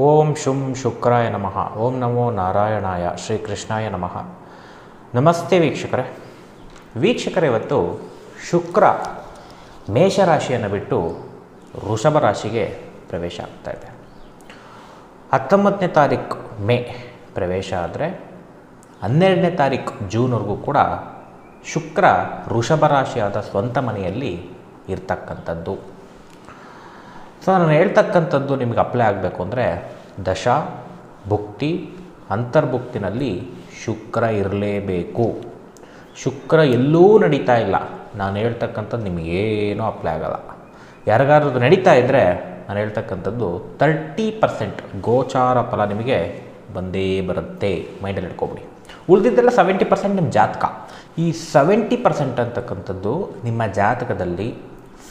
ಓಂ ಶುಂ ಶುಕ್ರಾಯ ನಮಃ. ಓಂ ನಮೋ ನಾರಾಯಣಾಯ ಶ್ರೀ ಕೃಷ್ಣಾಯ ನಮಃ. ನಮಸ್ತೆ ವೀಕ್ಷಕರೇ. ವೀಕ್ಷಕರೇ, ಇವತ್ತು ಶುಕ್ರ ಮೇಷರಾಶಿಯನ್ನು ಬಿಟ್ಟು ವೃಷಭ ರಾಶಿಗೆ ಪ್ರವೇಶ ಆಗ್ತಾ ಇದೆ. ಹತ್ತೊಂಬತ್ತನೇ ತಾರೀಕು ಮೇ ಪ್ರವೇಶ ಆದರೆ ಹನ್ನೆರಡನೇ ತಾರೀಕು ಜೂನ್ವರೆಗೂ ಕೂಡ ಶುಕ್ರ ವೃಷಭ ರಾಶಿಯಾದ ಸ್ವಂತ ಮನೆಯಲ್ಲಿ ಇರ್ತಕ್ಕಂಥದ್ದು. ಸೊ ನಾನು ಹೇಳ್ತಕ್ಕಂಥದ್ದು ನಿಮಗೆ ಅಪ್ಲೈ ಆಗಬೇಕು ಅಂದರೆ ದಶ, ಭುಕ್ತಿ, ಅಂತರ್ಭುಕ್ತಿನಲ್ಲಿ ಶುಕ್ರ ಇರಲೇಬೇಕು. ಶುಕ್ರ ಎಲ್ಲೂ ನಡೀತಾ ಇಲ್ಲ. ನಾನು ಹೇಳ್ತಕ್ಕಂಥದ್ದು ನಿಮಗೇನೂ ಅಪ್ಲೈ ಆಗಲ್ಲ. ಯಾರಿಗಾದ್ರೂ ನಡೀತಾ ಇದ್ದರೆ ನಾನು ಹೇಳ್ತಕ್ಕಂಥದ್ದು ತರ್ಟಿ ಪರ್ಸೆಂಟ್ ಗೋಚಾರ ಫಲ ನಿಮಗೆ ಬಂದೇ ಬರುತ್ತೆ. ಮೈಂಡಲ್ಲಿ ಇಟ್ಕೊಬಿಡಿ. ಉಳಿದಿದ್ದೆಲ್ಲ ಸೆವೆಂಟಿ ಪರ್ಸೆಂಟ್ ನಿಮ್ಮ ಜಾತಕ. ಈ ಸೆವೆಂಟಿ ಪರ್ಸೆಂಟ್ ಅಂತಕ್ಕಂಥದ್ದು ನಿಮ್ಮ ಜಾತಕದಲ್ಲಿ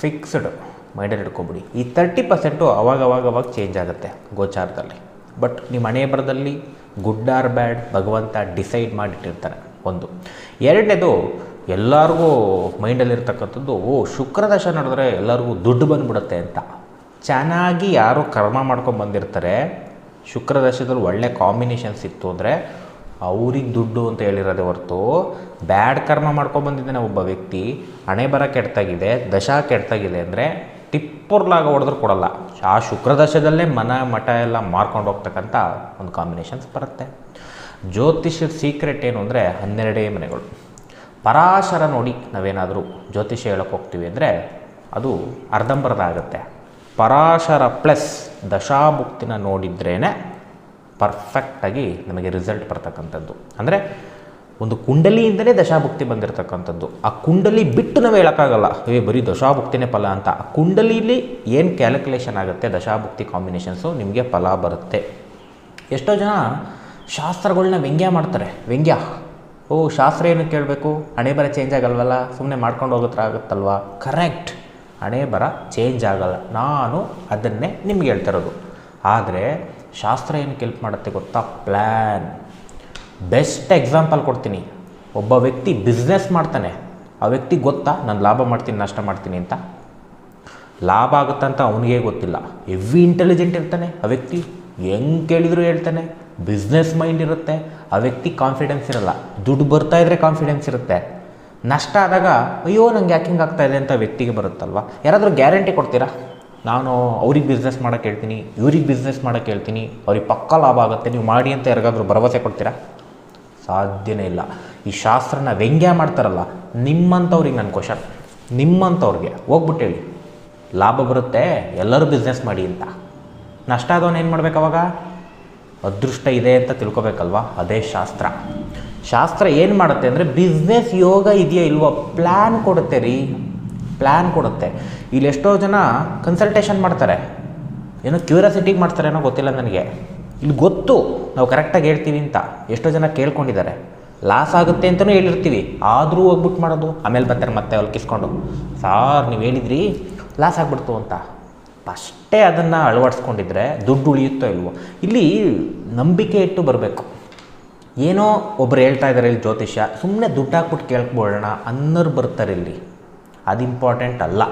ಫಿಕ್ಸ್ಡ್ ಮೈಂಡಲ್ಲಿ ಇಟ್ಕೊಬಿಡಿ ಈ ತರ್ಟಿ ಪರ್ಸೆಂಟು ಅವಾಗ ಅವಾಗ ಅವಾಗ ಚೇಂಜ್ ಆಗುತ್ತೆ ಗೋಚಾರದಲ್ಲಿ. ಬಟ್ ನಿಮ್ಮ ಹಣೆ ಬರದಲ್ಲಿ ಗುಡ್ ಆರ್ ಬ್ಯಾಡ್ ಭಗವಂತ ಡಿಸೈಡ್ ಮಾಡಿಟ್ಟಿರ್ತಾರೆ ಒಂದು. ಎರಡನೇದು ಎಲ್ಲರಿಗೂ ಮೈಂಡಲ್ಲಿರ್ತಕ್ಕಂಥದ್ದು ಓ ಶುಕ್ರದಶ ನಡೆದ್ರೆ ಎಲ್ಲರಿಗೂ ದುಡ್ಡು ಬಂದ್ಬಿಡುತ್ತೆ ಅಂತ. ಚೆನ್ನಾಗಿ ಯಾರು ಕರ್ಮ ಮಾಡ್ಕೊಂಡು ಬಂದಿರ್ತಾರೆ. ಶುಕ್ರದಶದಲ್ಲಿ ಒಳ್ಳೆ ಕಾಂಬಿನೇಷನ್ಸ್ ಇತ್ತು ಅಂದರೆ ಅವ್ರಿಗೆ ದುಡ್ಡು ಅಂತ ಹೇಳಿರೋದೇ ಹೊರತು ಬ್ಯಾಡ್ ಕರ್ಮ ಮಾಡ್ಕೊಂಡು ಬಂದಿದ್ದಾನೆ ಒಬ್ಬ ವ್ಯಕ್ತಿ, ಹಣೆ ಬರ ಕೆಡ್ತಾಗಿದೆ ದಶ ಕೆಡ್ತಾಗಿದೆ ಅಂದರೆ ಟಿಪ್ಪುರ್ಲಾಗ ಹೊಡೆದ್ರು ಕೊಡಲ್ಲ. ಆ ಶುಕ್ರದಶದಲ್ಲೇ ಮನ, ಮಠ ಎಲ್ಲ ಮಾರ್ಕೊಂಡು ಹೋಗ್ತಕ್ಕಂಥ ಒಂದು ಕಾಂಬಿನೇಷನ್ಸ್ ಬರುತ್ತೆ. ಜ್ಯೋತಿಷ್ಯದ ಸೀಕ್ರೆಟ್ ಏನು ಅಂದರೆ ಹನ್ನೆರಡೇ ಮನೆಗಳು. ಪರಾಶರ ನೋಡಿ ನಾವೇನಾದರೂ ಜ್ಯೋತಿಷ್ಯ ಹೇಳಕ್ಕೆ ಹೋಗ್ತೀವಿ ಅಂದರೆ ಅದು ಅರ್ಧಂಬರ್ಧ ಆಗುತ್ತೆ ಪರಾಶರ ಪ್ಲಸ್ ದಶಾಭುಕ್ತಿನ ನೋಡಿದ್ರೇ ಪರ್ಫೆಕ್ಟಾಗಿ ನಮಗೆ ರಿಸಲ್ಟ್ ಬರ್ತಕ್ಕಂಥದ್ದು. ಅಂದರೆ ಒಂದು ಕುಂಡಲಿಯಿಂದಲೇ ದಶಾಭುಕ್ತಿ ಬಂದಿರತಕ್ಕಂಥದ್ದು. ಆ ಕುಂಡಲಿ ಬಿಟ್ಟು ನಾವು ಹೇಳೋಕ್ಕಾಗಲ್ಲ. ಏ, ಬರೀ ದಶಾಭುಕ್ತಿನೇ ಫಲ ಅಂತ. ಆ ಕುಂಡಲಿಲಿ ಏನು ಕ್ಯಾಲ್ಕುಲೇಷನ್ ಆಗುತ್ತೆ, ದಶಾಭುಕ್ತಿ ಕಾಂಬಿನೇಷನ್ಸು ನಿಮಗೆ ಫಲ ಬರುತ್ತೆ. ಎಷ್ಟೋ ಜನ ಶಾಸ್ತ್ರಗಳನ್ನ ವ್ಯಂಗ್ಯ ಮಾಡ್ತಾರೆ. ವ್ಯಂಗ್ಯ. ಓ, ಶಾಸ್ತ್ರ ಏನು ಕೇಳಬೇಕು? ಹಣೆ ಬರ ಚೇಂಜ್ ಆಗಲ್ವಲ್ಲ? ಸುಮ್ಮನೆ ಮಾಡ್ಕೊಂಡು ಹೋಗೋತ್ರ ಆಗುತ್ತಲ್ವಾ? ಕರೆಕ್ಟ್ ಹಣೆ ಬರ ಚೇಂಜ್ ಆಗಲ್ಲ. ನಾನು ಅದನ್ನೇ ನಿಮ್ಗೆ ಹೇಳ್ತಿರೋದು ಆದರೆ ಶಾಸ್ತ್ರ ಏನು ಹೆಲ್ಪ್ ಮಾಡುತ್ತೆ ಗೊತ್ತಾ? ಪ್ಲ್ಯಾನ್ ಬೆಸ್ಟ್ ಎಕ್ಸಾಂಪಲ್ ಕೊಡ್ತೀನಿ. ಒಬ್ಬ ವ್ಯಕ್ತಿ ಬಿಸ್ನೆಸ್ ಮಾಡ್ತಾನೆ. ಆ ವ್ಯಕ್ತಿ ಗೊತ್ತಾ, ನಾನು ಲಾಭ ಮಾಡ್ತೀನಿ, ನಷ್ಟ ಮಾಡ್ತೀನಿ ಅಂತ? ಲಾಭ ಆಗುತ್ತಂತ ಅವನಿಗೆ ಗೊತ್ತಿಲ್ಲ. ಎವ್ರಿ ಇಂಟೆಲಿಜೆಂಟ್ ಇರ್ತಾನೆ ಆ ವ್ಯಕ್ತಿ. ಹೆಂಗೆ ಕೇಳಿದ್ರು ಹೇಳ್ತಾನೆ. ಬಿಸ್ನೆಸ್ ಮೈಂಡ್ ಇರುತ್ತೆ. ಆ ವ್ಯಕ್ತಿ ಕಾನ್ಫಿಡೆನ್ಸ್ ಇರಲ್ಲ. ದುಡ್ಡು ಬರ್ತಾ ಇದ್ರೆ ಕಾನ್ಫಿಡೆನ್ಸ್ ಇರುತ್ತೆ. ನಷ್ಟ ಆದಾಗ, ಅಯ್ಯೋ, ನಂಗೆ ಯಾಕೆ ಹಿಂಗೆ ಆಗ್ತಾ ಇದೆ ಅಂತ ವ್ಯಕ್ತಿಗೆ ಬರುತ್ತಲ್ವ? ಯಾರಾದರೂ ಗ್ಯಾರಂಟಿ ಕೊಡ್ತೀರಾ? ನಾನು ಅವ್ರಿಗೆ ಬಿಸ್ನೆಸ್ ಮಾಡೋಕ್ಕೆ ಹೇಳ್ತೀನಿ, ಇವ್ರಿಗೆ ಬಿಸ್ನೆಸ್ ಮಾಡೋಕ್ಕೆ ಹೇಳ್ತೀನಿ, ಅವ್ರಿಗೆ ಪಕ್ಕ ಲಾಭ ಆಗುತ್ತೆ, ನೀವು ಮಾಡಿ ಅಂತ ಯಾರಿಗಾದ್ರೂ ಭರವಸೆ ಕೊಡ್ತೀರಾ? ಸಾಧ್ಯನೇ ಇಲ್ಲ. ಈ ಶಾಸ್ತ್ರನ ವ್ಯಂಗ್ಯ ಮಾಡ್ತಾರಲ್ಲ ನಿಮ್ಮಂಥವ್ರಿಗೆ ನನ್ನ ಕ್ವಶನ್ ನಿಮ್ಮಂಥವ್ರಿಗೆ ಹೋಗ್ಬಿಟ್ಟು ಹೇಳಿ. ಲಾಭ ಬರುತ್ತೆ, ಎಲ್ಲರೂ ಬಿಸ್ನೆಸ್ ಮಾಡಿ ಅಂತ. ನಷ್ಟ ಆದವನು ಏನು ಮಾಡ್ಬೇಕು ಅವಾಗ? ಅದೃಷ್ಟ ಇದೆ ಅಂತ ತಿಳ್ಕೊಬೇಕಲ್ವಾ? ಅದೇ ಶಾಸ್ತ್ರ. ಶಾಸ್ತ್ರ ಏನು ಮಾಡುತ್ತೆ ಅಂದರೆ ಬಿಸ್ನೆಸ್ ಯೋಗ ಇದೆಯಾ ಇಲ್ವೋ ಪ್ಲ್ಯಾನ್ ಕೊಡುತ್ತೆ ರೀ. ಪ್ಲ್ಯಾನ್ ಕೊಡುತ್ತೆ. ಇಲ್ಲಿ ಎಷ್ಟೋ ಜನ ಕನ್ಸಲ್ಟೇಷನ್ ಮಾಡ್ತಾರೆ. ಏನೋ ಕ್ಯೂರಿಯಾಸಿಟಿಗೆ ಮಾಡ್ತಾರೆ ಏನೋ ಗೊತ್ತಿಲ್ಲ ನನಗೆ. ಇಲ್ಲಿ ಗೊತ್ತು. ನಾವು ಕರೆಕ್ಟಾಗಿ ಹೇಳ್ತೀವಿ ಅಂತ. ಎಷ್ಟೋ ಜನ ಕೇಳ್ಕೊಂಡಿದ್ದಾರೆ. ಲಾಸ್ ಆಗುತ್ತೆ ಅಂತಲೂ ಹೇಳಿರ್ತೀವಿ. ಆದರೂ ಹೋಗ್ಬಿಟ್ಟು ಮಾಡೋದು, ಆಮೇಲೆ ಬರ್ತಾರೆ ಮತ್ತೆ ಹೊಲ್ಕಿಸ್ಕೊಂಡು ಸಾರ್, ನೀವು ಹೇಳಿದ್ರಿ ಲಾಸ್ ಆಗ್ಬಿಡ್ತು ಅಂತ. ಅಷ್ಟೇ ಅದನ್ನು ಅಳವಡಿಸ್ಕೊಂಡಿದ್ರೆ ದುಡ್ಡು ಉಳಿಯುತ್ತೋ ಇಲ್ವೋ. ಇಲ್ಲಿ ನಂಬಿಕೆ ಇಟ್ಟು ಬರಬೇಕು. ಏನೋ ಒಬ್ರು ಹೇಳ್ತಾ ಇದ್ದಾರೆ ಇಲ್ಲಿ ಜ್ಯೋತಿಷ್ಯ. ಸುಮ್ಮನೆ ದುಡ್ಡು ಹಾಕ್ಬಿಟ್ಟು ಕೇಳ್ಕೊಬೋಣ ಅನ್ನೋರು ಬರ್ತಾರೆ ಇಲ್ಲಿ. ಅದು ಇಂಪಾರ್ಟೆಂಟ್ ಅಲ್ಲ.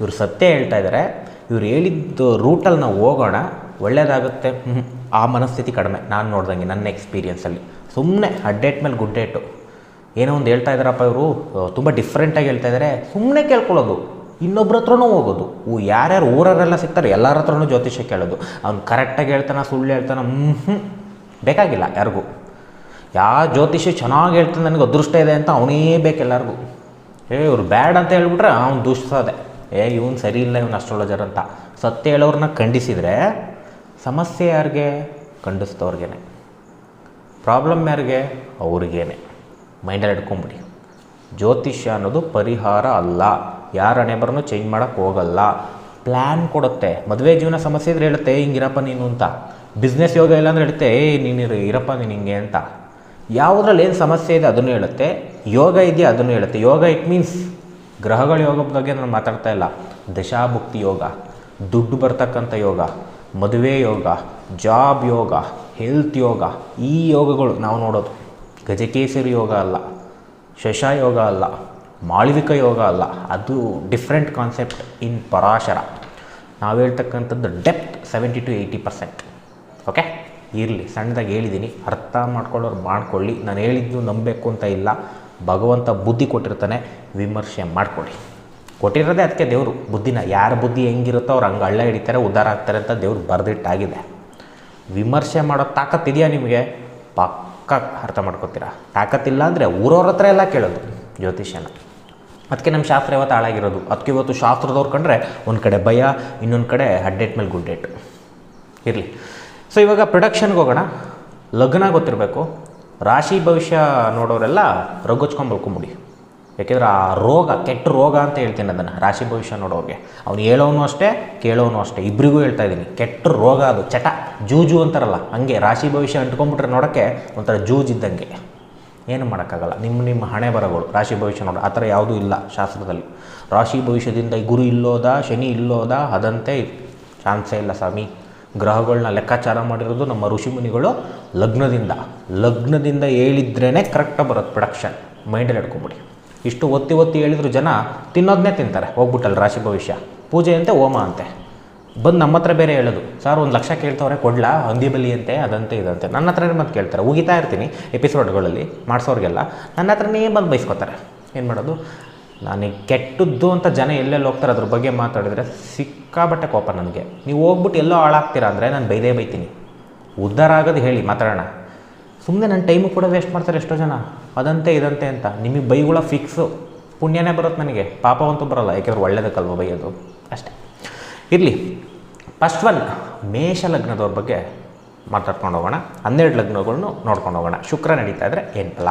ಇವರು ಸತ್ಯ ಹೇಳ್ತಾ ಇದ್ದಾರೆ ಇವ್ರು ಹೇಳಿದ್ದು ರೂಟಲ್ಲಿ ನಾವು ಹೋಗೋಣ. ಒಳ್ಳೆಯದಾಗುತ್ತೆ ಹ್ಞೂ ಆ ಮನಸ್ಥಿತಿ ಕಡಿಮೆ. ನಾನು ನೋಡ್ದಂಗೆ ನನ್ನ ಎಕ್ಸ್ಪೀರಿಯನ್ಸಲ್ಲಿ ಸುಮ್ಮನೆ ಅಡ್ಡೇಟ್ ಮೇಲೆ ಗುಡ್ ಡೇಟು ಏನೋ ಒಂದು ಹೇಳ್ತಾ ಇದ್ದಾರಪ್ಪ ಇವರು ತುಂಬ ಡಿಫ್ರೆಂಟಾಗಿ ಹೇಳ್ತಾ ಇದ್ದಾರೆ ಸುಮ್ಮನೆ ಕೇಳ್ಕೊಳ್ಳೋದು. ಇನ್ನೊಬ್ರ ಹತ್ರನೂ ಹೋಗೋದು. ಯಾರ್ಯಾರು ಊರವರೆಲ್ಲ ಸಿಗ್ತಾರೆ, ಎಲ್ಲರ ಹತ್ರನೂ ಜ್ಯೋತಿಷ್ಯ ಕೇಳೋದು. ಅವ್ನು ಕರೆಕ್ಟಾಗಿ ಹೇಳ್ತಾನೆ, ಸುಳ್ಳು ಹೇಳ್ತಾನೆ ಹ್ಞೂ ಬೇಕಾಗಿಲ್ಲ ಯಾರಿಗೂ. ಯಾವ ಜ್ಯೋತಿಷ್ಯ ಚೆನ್ನಾಗಿ ಹೇಳ್ತಾನೆ ನನಗೆ ಅದೃಷ್ಟ ಇದೆ ಅಂತ ಅವನೇ ಬೇಕು ಎಲ್ಲರಿಗೂ. ಏ, ಇವ್ರು ಬ್ಯಾಡ್ ಅಂತ ಹೇಳ್ಬಿಟ್ರೆ ಅವ್ನು ದೂಷಿಸೋದೆ. ಏ, ಇವನು ಸರಿ ಇಲ್ಲ, ಇವನು ಅಸ್ಟ್ರಾಲಜರ್ ಅಂತ. ಸತ್ಯ ಹೇಳೋರನ್ನ ಖಂಡಿಸಿದರೆ ಸಮಸ್ಯೆ ಯಾರಿಗೆ? ಖಂಡಿಸಿದವ್ರಿಗೇನೆ. ಪ್ರಾಬ್ಲಮ್ ಯಾರಿಗೆ? ಅವ್ರಿಗೇನೆ. ಮೈಂಡಲ್ಲಿ ಇಟ್ಕೊಂಬಿಡಿ. ಜ್ಯೋತಿಷ್ಯ ಅನ್ನೋದು ಪರಿಹಾರ ಅಲ್ಲ. ಯಾರ ಬರನು ಚೇಂಜ್ ಮಾಡೋಕ್ಕೆ ಹೋಗಲ್ಲ. ಪ್ಲ್ಯಾನ್ ಕೊಡುತ್ತೆ. ಮದುವೆ ಜೀವನ ಸಮಸ್ಯೆ ಇದ್ರೆ ಹೇಳುತ್ತೆ ಹಿಂಗಿರಪ್ಪ ನೀನು ಅಂತ. ಬಿಸ್ನೆಸ್ ಯೋಗ ಇಲ್ಲ ಅಂದ್ರೆ ಹೇಳುತ್ತೆ ಏ ನೀನು ಇರು- ಇರಪ್ಪ ನೀನು ಹಿಂಗೆ ಅಂತ. ಯಾವುದ್ರಲ್ಲಿ ಏನು ಸಮಸ್ಯೆ ಇದೆ ಅದನ್ನು ಹೇಳುತ್ತೆ. ಯೋಗ ಇದೆಯಾ ಅದನ್ನು ಹೇಳುತ್ತೆ. ಯೋಗ ಇಟ್ ಮೀನ್ಸ್ ಗ್ರಹಗಳ ಯೋಗ ಬಗ್ಗೆ ನಾನು ಮಾತಾಡ್ತಾ ಇಲ್ಲ. ದಶಾಭುಕ್ತಿ ಯೋಗ. ದುಡ್ಡು ಬರ್ತಕ್ಕಂಥ ಯೋಗ. ಮದುವೆ ಯೋಗ ಜಾಬ್ ಯೋಗ ಹೆಲ್ತ್ ಯೋಗ, ಈ ಯೋಗಗಳು ನಾವು ನೋಡೋದು. ಗಜಕೇಸರಿ ಯೋಗ ಅಲ್ಲ, ಶಶ ಯೋಗ ಅಲ್ಲ, ಮಾಳವಿಕ ಯೋಗ ಅಲ್ಲ, ಅದು ಡಿಫ್ರೆಂಟ್ ಕಾನ್ಸೆಪ್ಟ್ ಇನ್ ಪರಾಶರ. ನಾವು ಹೇಳ್ತಕ್ಕಂಥದ್ದು depth seventy to eighty percent okay ಇರಲಿ, ಸಣ್ಣದಾಗಿ ಹೇಳಿದ್ದೀನಿ ಅರ್ಥ ಮಾಡ್ಕೊಳ್ಳೋರು ಮಾಡ್ಕೊಳ್ಳಿ. ನಾನು ಹೇಳಿದ್ದು ನಂಬಬೇಕು ಅಂತ ಇಲ್ಲ. ಭಗವಂತ ಬುದ್ಧಿ ಕೊಟ್ಟಿರ್ತಾನೆ. ವಿಮರ್ಶೆ ಮಾಡ್ಕೊಳ್ಳಿ. ಕೊಟ್ಟಿರೋದೇ ಅದಕ್ಕೆ ದೇವರು. ಬುದ್ಧಿನ ಯಾರ ಬುದ್ಧಿ ಹೆಂಗಿರುತ್ತೋ ಅವ್ರು ಹಂಗೆ ಹಳ್ಳ ಹಿಡಿತಾರೆ ಉದ್ಧಾರ ಆಗ್ತಾರೆ ಅಂತ ದೇವ್ರು ಬರೆದಿಟ್ಟಾಗಿದೆ. ವಿಮರ್ಶೆ ಮಾಡೋ ತಾಕತ್ತಿದೆಯಾ ನಿಮಗೆ? ಪಕ್ಕ ಅರ್ಥ ಮಾಡ್ಕೊತೀರಾ? ತಾಕತ್ತಿಲ್ಲ ಅಂದರೆ ಊರವ್ರ ಹತ್ರ ಎಲ್ಲ ಕೇಳೋದು ಜ್ಯೋತಿಷ್ಯನ. ಅದಕ್ಕೆ ನಮ್ಮ ಶಾಸ್ತ್ರ ಇವತ್ತು ಹಾಳಾಗಿರೋದು? ಅದಕ್ಕೆ ಇವತ್ತು ಶಾಸ್ತ್ರದವ್ರು ಕಂಡ್ರೆ ಒಂದು ಕಡೆ ಭಯ, ಇನ್ನೊಂದು ಕಡೆ ಹಡ್ಡೇಟ್ ಮೇಲೆ ಗುಡ್ಡೇಟ್ ಇರಲಿ. ಸೊ ಇವಾಗ ಪ್ರೊಡಕ್ಷನ್ಗೆ ಹೋಗೋಣ. ಲಗ್ನ ಗೊತ್ತಿರಬೇಕು. ರಾಶಿ ಭವಿಷ್ಯ ನೋಡೋರೆಲ್ಲ ರಗ್ಗೊಚ್ಕೊಂಡು ಬಳ್ಕೊಂಬಿಡಿ. ಯಾಕೆಂದ್ರೆ ಆ ರೋಗ, ಕೆಟ್ಟ ರೋಗ ಅಂತ ಹೇಳ್ತೀನಿ ಅದನ್ನು, ರಾಶಿ ಭವಿಷ್ಯ ನೋಡೋರಿಗೆ. ಅವ್ನು ಹೇಳೋನು ಅಷ್ಟೇ, ಕೇಳೋನು ಅಷ್ಟೇ ಇಬ್ಬರಿಗೂ ಹೇಳ್ತಾ ಇದ್ದೀನಿ. ಕೆಟ್ಟ ರೋಗ ಅದು, ಚಟ, ಜೂಜು ಅಂತಾರಲ್ಲ, ಹಂಗೆ ರಾಶಿ ಭವಿಷ್ಯ ಅಂಟ್ಕೊಂಡ್ಬಿಟ್ರೆ ನೋಡೋಕ್ಕೆ ಒಂಥರ ಜೂಜಿದ್ದಂಗೆ ಏನು ಮಾಡೋಕ್ಕಾಗಲ್ಲ, ನಿಮ್ಮ ನಿಮ್ಮ ಹಣೆ ಬರಗಳು, ರಾಶಿ ಭವಿಷ್ಯ ನೋಡಿ ಆ ಥರ ಯಾವುದೂ ಇಲ್ಲ ಶಾಸ್ತ್ರದಲ್ಲಿ. ರಾಶಿ ಭವಿಷ್ಯದಿಂದ ಗುರು ಇಲ್ಲೋದ, ಶನಿ ಇಲ್ಲೋದ, ಅದಂತೆ ಚಾನ್ಸೇ ಇಲ್ಲ ಸ್ವಾಮಿ. ಗ್ರಹಗಳನ್ನ ಲೆಕ್ಕಾಚಾರ ಮಾಡಿರೋದು ನಮ್ಮ ಋಷಿಮುನಿಗಳು ಲಗ್ನದಿಂದ. ಲಗ್ನದಿಂದ ಹೇಳಿದ್ರೇ ಕರೆಕ್ಟಾಗಿ ಬರೋದು ಪ್ರೊಡಕ್ಷನ್ ಮೈಂಡಲ್ಲಿ ಇಟ್ಕೊಂಬಿಡಿ. ಇಷ್ಟು ಒತ್ತಿ ಒತ್ತಿ ಹೇಳಿದ್ರು ಜನ ತಿನ್ನೋದನ್ನೇ ತಿಂತಾರೆ. ಹೋಗ್ಬಿಟ್ಟಲ್ಲ ರಾಶಿ ಭವಿಷ್ಯ. ಪೂಜೆ ಅಂತೆ, ಹೋಮ ಅಂತೆ. ಬಂದು ನಮ್ಮ ಹತ್ರ ಬೇರೆ ಹೇಳೋದು. ಸರ್, ಒಂದು ಲಕ್ಷ ಕೇಳ್ತವ್ರೆ, ಕೊಡ್ಲಾ? ಹಂದಿ ಬಲಿ ಅಂತೆ, ಅದಂತೆ, ಇದಂತೆ. ನನ್ನ ಹತ್ರನೇ ಬಂದು ಕೇಳ್ತಾರೆ? ಉಗಿತಾ ಇರ್ತೀನಿ ಎಪಿಸೋಡ್ಗಳಲ್ಲಿ, ಮಾಡಿಸೋರಿಗೆಲ್ಲ. ನನ್ನ ಹತ್ರನೇ ಬಂದು ಬೈಸ್ಕೊತಾರೆ. ಏನು ಮಾಡೋದು? ನನಗೆ ಕೆಟ್ಟದ್ದು ಅಂತ ಜನ ಎಲ್ಲೆಲ್ಲಿ ಹೋಗ್ತಾರೆ, ಅದ್ರ ಬಗ್ಗೆ ಮಾತಾಡಿದ್ರೆ ಸಿಕ್ಕಾಬಟ್ಟೆ ಕೋಪ ನನಗೆ. ನೀವು ಹೋಗ್ಬಿಟ್ಟು ಎಲ್ಲೋ ಹಾಳಾಗ್ತೀರಾ ಅಂದರೆ ನಾನು ಬೈದೇ ಬೈತೀನಿ. ಉದ್ಧಾರ ಆಗೋದು ಹೇಳಿ ಮಾತಾಡೋಣ. ಸುಮ್ಮನೆ ನನ್ನ ಟೈಮು ಕೂಡ ವೇಸ್ಟ್ ಮಾಡ್ತಾರೆ ಎಷ್ಟೋ ಜನ. ಅದಂತೆ ಇದಂತೆ ಅಂತ. ನಿಮಗೆ ಬೈಗಳ ಫಿಕ್ಸು ಪುಣ್ಯನೇ ಬರುತ್ತೆ ನನಗೆ. ಪಾಪವಂತೂ ಬರೋಲ್ಲ, ಯಾಕೆಂದ್ರೆ ಒಳ್ಳೇದಕ್ಕಲ್ವ ಬೈಯೋದು? ಅಷ್ಟೇ. ಇರಲಿ. ಫಸ್ಟ್ ಒನ್ ಮೇಷ ಲಗ್ನದವ್ರ ಬಗ್ಗೆ ಮಾತಾಡ್ಕೊಂಡು ಹೋಗೋಣ. ಹನ್ನೆರಡು ಲಗ್ನಗಳನ್ನು ನೋಡ್ಕೊಂಡು ಹೋಗೋಣ. ಶುಕ್ರ ನಡೀತಾ ಇದ್ದರೆ ಏನು ಫಲ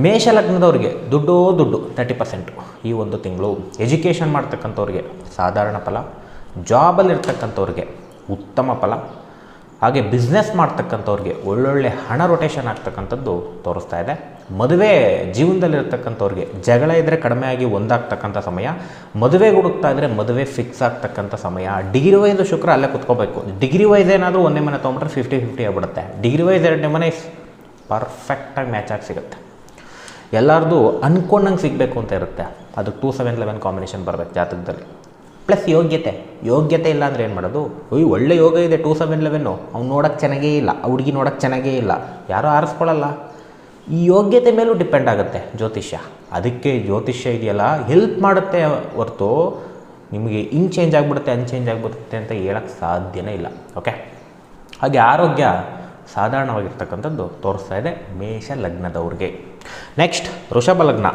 ಮೇಷ ಲಗ್ನದವ್ರಿಗೆ ದುಡ್ಡು ದುಡ್ಡು ತರ್ಟಿ ಪರ್ಸೆಂಟು ಈ ಒಂದು ತಿಂಗಳು. ಎಜುಕೇಷನ್ ಮಾಡ್ತಕ್ಕಂಥವ್ರಿಗೆ ಸಾಧಾರಣ ಫಲ. ಜಾಬಲ್ಲಿರ್ತಕ್ಕಂಥವ್ರಿಗೆ ಉತ್ತಮ ಫಲ. ಹಾಗೆ ಬಿಸ್ನೆಸ್ ಮಾಡ್ತಕ್ಕಂಥವ್ರಿಗೆ ಒಳ್ಳೊಳ್ಳೆ ಹಣ ರೊಟೇಷನ್ ಆಗ್ತಕ್ಕಂಥದ್ದು ತೋರಿಸ್ತಾ ಇದೆ. ಮದುವೆ ಜೀವನದಲ್ಲಿರ್ತಕ್ಕಂಥವ್ರಿಗೆ ಜಗಳ ಇದ್ದರೆ ಕಡಿಮೆ ಆಗಿ ಒಂದಾಗ್ತಕ್ಕಂಥ ಸಮಯ. ಮದುವೆ ಹುಡುಕ್ತಾ ಇದ್ದರೆ ಮದುವೆ ಫಿಕ್ಸ್ ಆಗ್ತಕ್ಕಂಥ ಸಮಯ. ಡಿಗ್ರಿ ವೈಸ್ ಶುಕ್ರ ಅಲ್ಲೇ ಕುತ್ಕೋಬೇಕು. ಡಿಗ್ರಿ ವೈಸ್ ಏನಾದರೂ ಒಂದೇ ಮನೆ ತೊಗೊಂಡ್ರೆ ಫಿಫ್ಟಿ ಫಿಫ್ಟಿ ಆಗಿಬಿಡುತ್ತೆ. ಡಿಗ್ರಿ ವೈಸ್ ಎರಡನೇ ಮನೆ ಪರ್ಫೆಕ್ಟಾಗಿ ಮ್ಯಾಚ್ ಆಗಿ ಸಿಗುತ್ತೆ. ಎಲ್ಲರದು ಅನ್ಕೊಂಡಂಗೆ ಸಿಗಬೇಕು ಅಂತ ಇರುತ್ತೆ. ಅದು ಟೂ ಸೆವೆನ್ ಲೆವೆನ್ ಕಾಂಬಿನೇಷನ್ ಬರಬೇಕು ಜಾತಕದಲ್ಲಿ. ಪ್ಲಸ್ ಯೋಗ್ಯತೆ. ಯೋಗ್ಯತೆ ಇಲ್ಲ ಅಂದರೆ ಏನು ಮಾಡೋದು? ಓಯ್, ಒಳ್ಳೆ ಯೋಗ ಇದೆ, ಟೂ ಸೆವೆನ್ ಲೆವೆನ್ನು ಅವ್ನು ನೋಡೋಕ್ಕೆ ಚೆನ್ನಾಗೇ ಇಲ್ಲ. ಆ ಹುಡುಗಿ ನೋಡೋಕ್ಕೆ ಚೆನ್ನಾಗೇ ಇಲ್ಲ. ಯಾರೂ ಆರಿಸ್ಕೊಳ್ಳಲ್ಲ ಈ ಯೋಗ್ಯತೆ ಮೇಲೂ ಡಿಪೆಂಡ್ ಆಗುತ್ತೆ ಜ್ಯೋತಿಷ್ಯ. ಅದಕ್ಕೆ ಜ್ಯೋತಿಷ್ಯ ಇದೆಯಲ್ಲ, ಹೆಲ್ಪ್ ಮಾಡುತ್ತೆ ಹೊರತು ನಿಮಗೆ ಹಿಂಗೆ ಚೇಂಜ್ ಆಗಿಬಿಡುತ್ತೆ, ಅನ್ ಚೇಂಜ್ ಆಗಿಬಿಡುತ್ತೆ ಅಂತ ಹೇಳಕ್ಕೆ ಸಾಧ್ಯನೇ ಇಲ್ಲ. ಓಕೆ? ಹಾಗೆ ಆರೋಗ್ಯ ಸಾಧಾರಣವಾಗಿರ್ತಕ್ಕಂಥದ್ದು ತೋರಿಸ್ತಾ ಇದೆ ಮೇಷ ಲಗ್ನದವ್ರಿಗೆ. ನೆಕ್ಸ್ಟ್, ವೃಷಭ ಲಗ್ನ.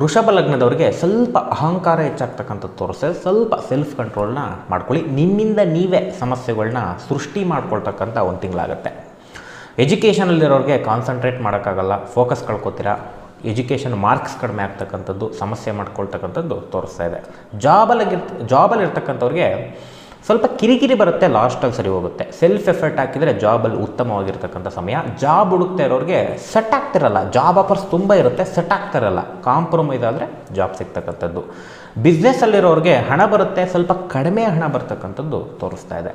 ವೃಷಭ ಲಗ್ನದವ್ರಿಗೆ ಸ್ವಲ್ಪ ಅಹಂಕಾರ ಹೆಚ್ಚಾಗ್ತಕ್ಕಂಥದ್ದು ತೋರಿಸ್ತದೆ ಸ್ವಲ್ಪ ಸೆಲ್ಫ್ ಕಂಟ್ರೋಲ್ನ ಮಾಡ್ಕೊಳ್ಳಿ. ನಿಮ್ಮಿಂದ ನೀವೇ ಸಮಸ್ಯೆಗಳನ್ನ ಸೃಷ್ಟಿ ಮಾಡ್ಕೊಳ್ತಕ್ಕಂಥ ಒಂದು ತಿಂಗಳಾಗುತ್ತೆ. ಎಜುಕೇಷನಲ್ಲಿರೋರಿಗೆ ಕಾನ್ಸಂಟ್ರೇಟ್ ಮಾಡೋಕ್ಕಾಗಲ್ಲ ಫೋಕಸ್ ಕಳ್ಕೊತೀರಾ. ಎಜುಕೇಷನ್ ಮಾರ್ಕ್ಸ್ ಕಡಿಮೆ ಆಗ್ತಕ್ಕಂಥದ್ದು, ಸಮಸ್ಯೆ ಮಾಡ್ಕೊಳ್ತಕ್ಕಂಥದ್ದು ತೋರಿಸ್ತಾ ಇದೆ. ಜಾಬಲ್ಲಿ ಜಾಬಲ್ಲಿ ಇರ್ತಕ್ಕಂಥವ್ರಿಗೆ ಸ್ವಲ್ಪ ಕಿರಿಕಿರಿ ಬರುತ್ತೆ ಲಾಸ್ಟಲ್ಲಿ ಸರಿ ಹೋಗುತ್ತೆ. ಸೆಲ್ಫ್ ಎಫರ್ಟ್ ಹಾಕಿದರೆ ಜಾಬಲ್ಲಿ ಉತ್ತಮವಾಗಿರ್ತಕ್ಕಂಥ ಸಮಯ. ಜಾಬ್ ಹುಡುಕ್ತಾ ಇರೋರಿಗೆ ಸೆಟ್ ಆಗ್ತಿರಲ್ಲ. ಜಾಬ್ ಆಫರ್ಸ್ ತುಂಬ ಇರುತ್ತೆ ಸೆಟ್ ಆಗ್ತಿರಲ್ಲ. ಕಾಂಪ್ರಮೈಸ್ ಆದರೆ ಜಾಬ್ ಸಿಗ್ತಕ್ಕಂಥದ್ದು. ಬಿಸ್ನೆಸ್ಸಲ್ಲಿರೋರಿಗೆ ಹಣ ಬರುತ್ತೆ, ಸ್ವಲ್ಪ ಕಡಿಮೆ ಹಣ ಬರ್ತಕ್ಕಂಥದ್ದು ತೋರಿಸ್ತಾ ಇದೆ.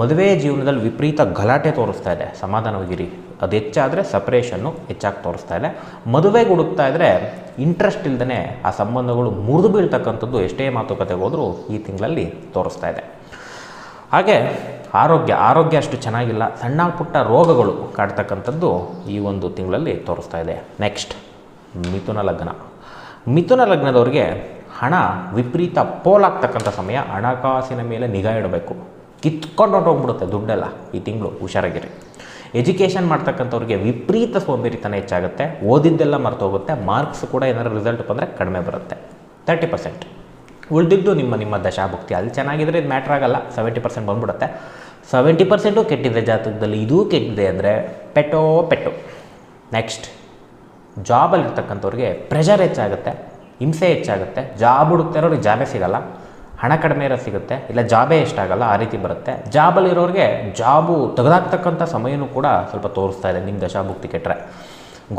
ಮದುವೆ ಜೀವನದಲ್ಲಿ ವಿಪರೀತ ಗಲಾಟೆ ತೋರಿಸ್ತಾ ಇದೆ. ಸಮಾಧಾನವಾಗಿರಿ. ಅದು ಹೆಚ್ಚಾದರೆ ಸಪ್ರೇಷನ್ನು ಹೆಚ್ಚಾಗಿ ತೋರಿಸ್ತಾ ಇದೆ. ಮದುವೆಗೆ ಹುಡುಕ್ತಾ ಇದ್ದರೆ ಇಂಟ್ರೆಸ್ಟ್ ಇಲ್ದೇ ಆ ಸಂಬಂಧಗಳು ಮುರಿದು ಬೀಳ್ತಕ್ಕಂಥದ್ದು ಎಷ್ಟೇ ಮಾತುಕತೆಗೆ ಹೋದರೂ ಈ ತಿಂಗಳಲ್ಲಿ ತೋರಿಸ್ತಾ ಇದೆ. ಹಾಗೆ ಆರೋಗ್ಯ ಆರೋಗ್ಯ ಅಷ್ಟು ಚೆನ್ನಾಗಿಲ್ಲ. ಸಣ್ಣ ಪುಟ್ಟ ರೋಗಗಳು ಕಾಡ್ತಕ್ಕಂಥದ್ದು ಈ ಒಂದು ತಿಂಗಳಲ್ಲಿ ತೋರಿಸ್ತಾ ಇದೆ. ನೆಕ್ಸ್ಟ್ ಮಿಥುನ ಲಗ್ನ. ಮಿಥುನ ಲಗ್ನದವ್ರಿಗೆ ಹಣ ವಿಪರೀತ ಪೋಲಾಗ್ತಕ್ಕಂಥ ಸಮಯ. ಹಣಕಾಸಿನ ಮೇಲೆ ನಿಗಾ ಇಡಬೇಕು. ಕಿತ್ಕೊಂಡು ಹೊರಟೋಗ್ಬಿಡುತ್ತೆ ದುಡ್ಡೆಲ್ಲ ಈ ತಿಂಗಳು, ಹುಷಾರಾಗಿರಿ. ಎಜುಕೇಷನ್ ಮಾಡ್ತಕ್ಕಂಥವ್ರಿಗೆ ವಿಪರೀತ ಸೋಂಬೇರಿತನ ಹೆಚ್ಚಾಗುತ್ತೆ. ಓದಿದ್ದೆಲ್ಲ ಮರ್ತೋಗುತ್ತೆ ಮಾರ್ಕ್ಸ್ ಕೂಡ ಏನಾದರೂ ರಿಸಲ್ಟ್ ಬಂದರೆ ಕಡಿಮೆ ಬರುತ್ತೆ. ತರ್ಟಿ ಪರ್ಸೆಂಟ್ ಉಳಿದಿದ್ದು ನಿಮ್ಮ ನಿಮ್ಮ ದಶಾಭುಕ್ತಿ. ಅಲ್ಲಿ ಚೆನ್ನಾಗಿದ್ರೆ ಇದು ಮ್ಯಾಟ್ರ್ ಆಗಲ್ಲ. ಸೆವೆಂಟಿ ಪರ್ಸೆಂಟ್ ಬಂದ್ಬಿಡುತ್ತೆ. ಸೆವೆಂಟಿ ಪರ್ಸೆಂಟು ಕೆಟ್ಟಿದೆ ಜಾತಕದಲ್ಲಿ ಇದೂ ಕೆಟ್ಟಿದೆ ಅಂದರೆ ಪೆಟ್ಟೋ ಪೆಟ್ಟು. ನೆಕ್ಸ್ಟ್ ಜಾಬಲ್ಲಿರ್ತಕ್ಕಂಥವ್ರಿಗೆ ಪ್ರೆಷರ್ ಹೆಚ್ಚಾಗುತ್ತೆ, ಹಿಂಸೆ ಹೆಚ್ಚಾಗುತ್ತೆ. ಜಾಬ್ ಹುಡುಕ್ತಾ ಇರೋರಿಗೆ ಜಾಬೇ ಸಿಗಲ್ಲ. ಹಣ ಕಡಿಮೆ ಇರೋ ಸಿಗುತ್ತೆ. ಇಲ್ಲ ಜಾಬೇ ಎಷ್ಟಾಗಲ್ಲ ಆ ರೀತಿ ಬರುತ್ತೆ. ಜಾಬಲ್ಲಿರೋರಿಗೆ ಜಾಬು ತೆಗೆದಾಕ್ತಕ್ಕಂಥ ಸಮಯನೂ ಕೂಡ ಸ್ವಲ್ಪ ತೋರಿಸ್ತಾ ಇದೆ. ನಿಮ್ಮ ದಶಾಭುಕ್ತಿ ಕೆಟ್ಟರೆ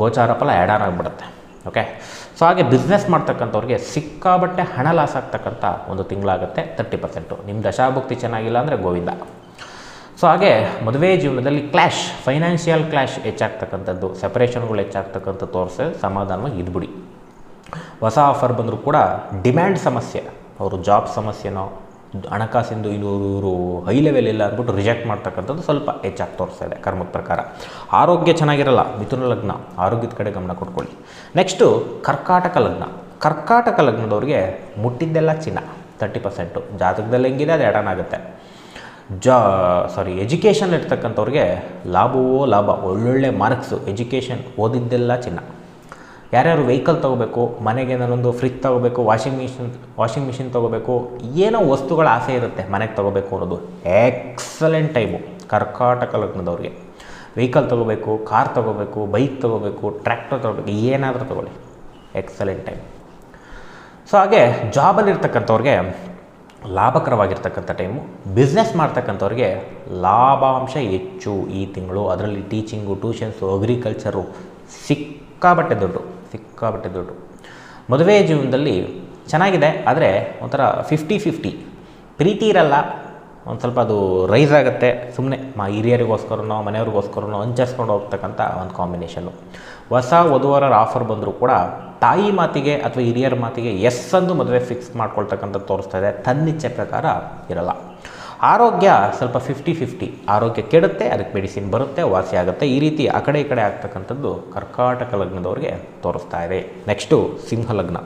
ಗೋಚಾರ ಫಲ ಆ್ಯಡ್ ಆಗಿಬಿಡುತ್ತೆ. ಓಕೆ ಸೊ ಹಾಗೆ ಬಿಸ್ನೆಸ್ ಮಾಡ್ತಕ್ಕಂಥವ್ರಿಗೆ ಸಿಕ್ಕಾಬಟ್ಟೆ ಹಣ ಲಾಸ್ ಆಗ್ತಕ್ಕಂಥ ಒಂದು ತಿಂಗಳಾಗುತ್ತೆ ತರ್ಟಿ ಪರ್ಸೆಂಟು ನಿಮ್ಮ ದಶಾಭುಕ್ತಿ ಚೆನ್ನಾಗಿಲ್ಲ ಅಂದರೆ ಗೋವಿಂದ. ಸೊ ಹಾಗೆ ಮದುವೆ ಜೀವನದಲ್ಲಿ ಕ್ಲ್ಯಾಶ್ ಫೈನಾನ್ಷಿಯಲ್ ಕ್ಲ್ಯಾಶ್ ಹೆಚ್ಚಾಗ್ತಕ್ಕಂಥದ್ದು ಸೆಪರೇಷನ್ಗಳು ಹೆಚ್ಚಾಗ್ತಕ್ಕಂಥ ತೋರಿಸ ಸಮಾಧಾನವಾಗಿ ಇದ್ಬಿಡಿ. ಹೊಸ ಆಫರ್ ಬಂದರೂ ಕೂಡ ಡಿಮ್ಯಾಂಡ್ ಸಮಸ್ಯೆ. ಅವರು ಜಾಬ್ ಸಮಸ್ಯೆನೋ ಹಣಕಾಸಿಂದು ಇವರು ಹೈ ಲೆವೆಲ್ ಇಲ್ಲ ಅಂದ್ಬಿಟ್ಟು ರಿಜೆಕ್ಟ್ ಮಾಡ್ತಕ್ಕಂಥದ್ದು ಸ್ವಲ್ಪ ಹೆಚ್ಚಾಗಿ ತೋರಿಸ್ತಾ ಇದೆ ಕರ್ಮದ ಪ್ರಕಾರ. ಆರೋಗ್ಯ ಚೆನ್ನಾಗಿರಲ್ಲ, ಮಿಥುನ ಲಗ್ನ, ಆರೋಗ್ಯದ ಕಡೆ ಗಮನ ಕೊಟ್ಕೊಳ್ಳಿ. ನೆಕ್ಸ್ಟು ಕರ್ಕಾಟಕ ಲಗ್ನ. ಕರ್ಕಾಟಕ ಲಗ್ನದವ್ರಿಗೆ ಮುಟ್ಟಿದ್ದೆಲ್ಲ ಚಿನ್ನ ತರ್ಟಿ ಪರ್ಸೆಂಟು ಜಾತಕದಲ್ಲಿ ಹೆಂಗಿದೆ, ಅದು ಎಡನಾಗುತ್ತೆ ಜಾ ಸಾರಿ ಎಜುಕೇಷನ್ ಇರ್ತಕ್ಕಂಥವ್ರಿಗೆ ಲಾಭವೋ ಲಾಭ, ಒಳ್ಳೊಳ್ಳೆ ಮಾರ್ಕ್ಸು ಎಜುಕೇಷನ್ ಓದಿದ್ದೆಲ್ಲ ಚಿನ್ನ. ಯಾರ್ಯಾರು ವೆಹಿಕಲ್ ತೊಗೋಬೇಕು, ಮನೆಗೆ ನಾನೊಂದು ಫ್ರಿಜ್ ತೊಗೋಬೇಕು ವಾಷಿಂಗ್ ಮಿಷಿನ್ ವಾಷಿಂಗ್ ಮಿಷಿನ್ ತೊಗೋಬೇಕು, ಏನೋ ವಸ್ತುಗಳ ಆಸೆ ಇರುತ್ತೆ ಮನೆಗೆ ತೊಗೋಬೇಕು ಅನ್ನೋದು. ಎಕ್ಸಲೆಂಟ್ ಟೈಮು ಕರ್ಕಾಟಕ ಲಗ್ನದವ್ರಿಗೆ. ವೆಹಿಕಲ್ ತೊಗೋಬೇಕು ಕಾರ್ ತೊಗೋಬೇಕು ಬೈಕ್ ತೊಗೋಬೇಕು ಟ್ರ್ಯಾಕ್ಟರ್ ತೊಗೋಬೇಕು, ಏನಾದರೂ ತೊಗೊಳ್ಳಿ. ಎಕ್ಸಲೆಂಟ್ ಟೈಮ್ ಸೊ ಹಾಗೆ ಜಾಬಲ್ಲಿರ್ತಕ್ಕಂಥವ್ರಿಗೆ ಲಾಭಕರವಾಗಿರ್ತಕ್ಕಂಥ ಟೈಮು ಬಿಸ್ನೆಸ್ ಮಾಡ್ತಕ್ಕಂಥವ್ರಿಗೆ ಲಾಭಾಂಶ ಹೆಚ್ಚು ಈ ತಿಂಗಳು. ಅದರಲ್ಲಿ ಟೀಚಿಂಗು ಟ್ಯೂಷನ್ಸು ಅಗ್ರಿಕಲ್ಚರು ಸಿಕ್ಕಾಬಟ್ಟೆ ದುಡ್ಡು ಸಿಕ್ಕಾಬಟ್ಟೆ ದುಡ್ಡು ಮದುವೆ ಜೀವನದಲ್ಲಿ ಚೆನ್ನಾಗಿದೆ, ಆದರೆ ಒಂಥರ ಫಿಫ್ಟಿ ಫಿಫ್ಟಿ ಪ್ರೀತಿ ಇರಲ್ಲ, ಒಂದು ಸ್ವಲ್ಪ ಅದು ರೈಸ್ ಆಗುತ್ತೆ ಸುಮ್ಮನೆ ಮಾ ಹಿರಿಯರಿಗೋಸ್ಕರನೋ, ಮನೆಯವ್ರಿಗೋಸ್ಕರನೋ ಹಂಚರ್ಸ್ಕೊಂಡು ಹೋಗ್ತಕ್ಕಂಥ ಒಂದು ಕಾಂಬಿನೇಷನ್ನು ಹೊಸ ವಧುವರರ ಆಫರ್ ಬಂದರೂ ಕೂಡ ತಾಯಿ ಮಾತಿಗೆ ಅಥವಾ ಹಿರಿಯರ ಮಾತಿಗೆ ಎಸ್ ಅಂದು ಮದುವೆ ಫಿಕ್ಸ್ ಮಾಡ್ಕೊಳ್ತಕ್ಕಂಥ ತೋರಿಸ್ತಾ ಇದೆ. ತನ್ನಿಚ್ಛೆ ಪ್ರಕಾರ ಇರಲ್ಲ. ಆರೋಗ್ಯ ಸ್ವಲ್ಪ ಫಿಫ್ಟಿ ಫಿಫ್ಟಿ ಆರೋಗ್ಯ ಕೆಡುತ್ತೆ, ಅದಕ್ಕೆ ಮೆಡಿಸಿನ್ ಬರುತ್ತೆ, ವಾಸಿ ಆಗುತ್ತೆ. ಈ ರೀತಿ ಆ ಕಡೆ ಈ ಕಡೆ ಆಗ್ತಕ್ಕಂಥದ್ದು ಕರ್ಕಾಟಕ ಲಗ್ನದವ್ರಿಗೆ ತೋರಿಸ್ತಾ ಇದೆ. ನೆಕ್ಸ್ಟು ಸಿಂಹ ಲಗ್ನ.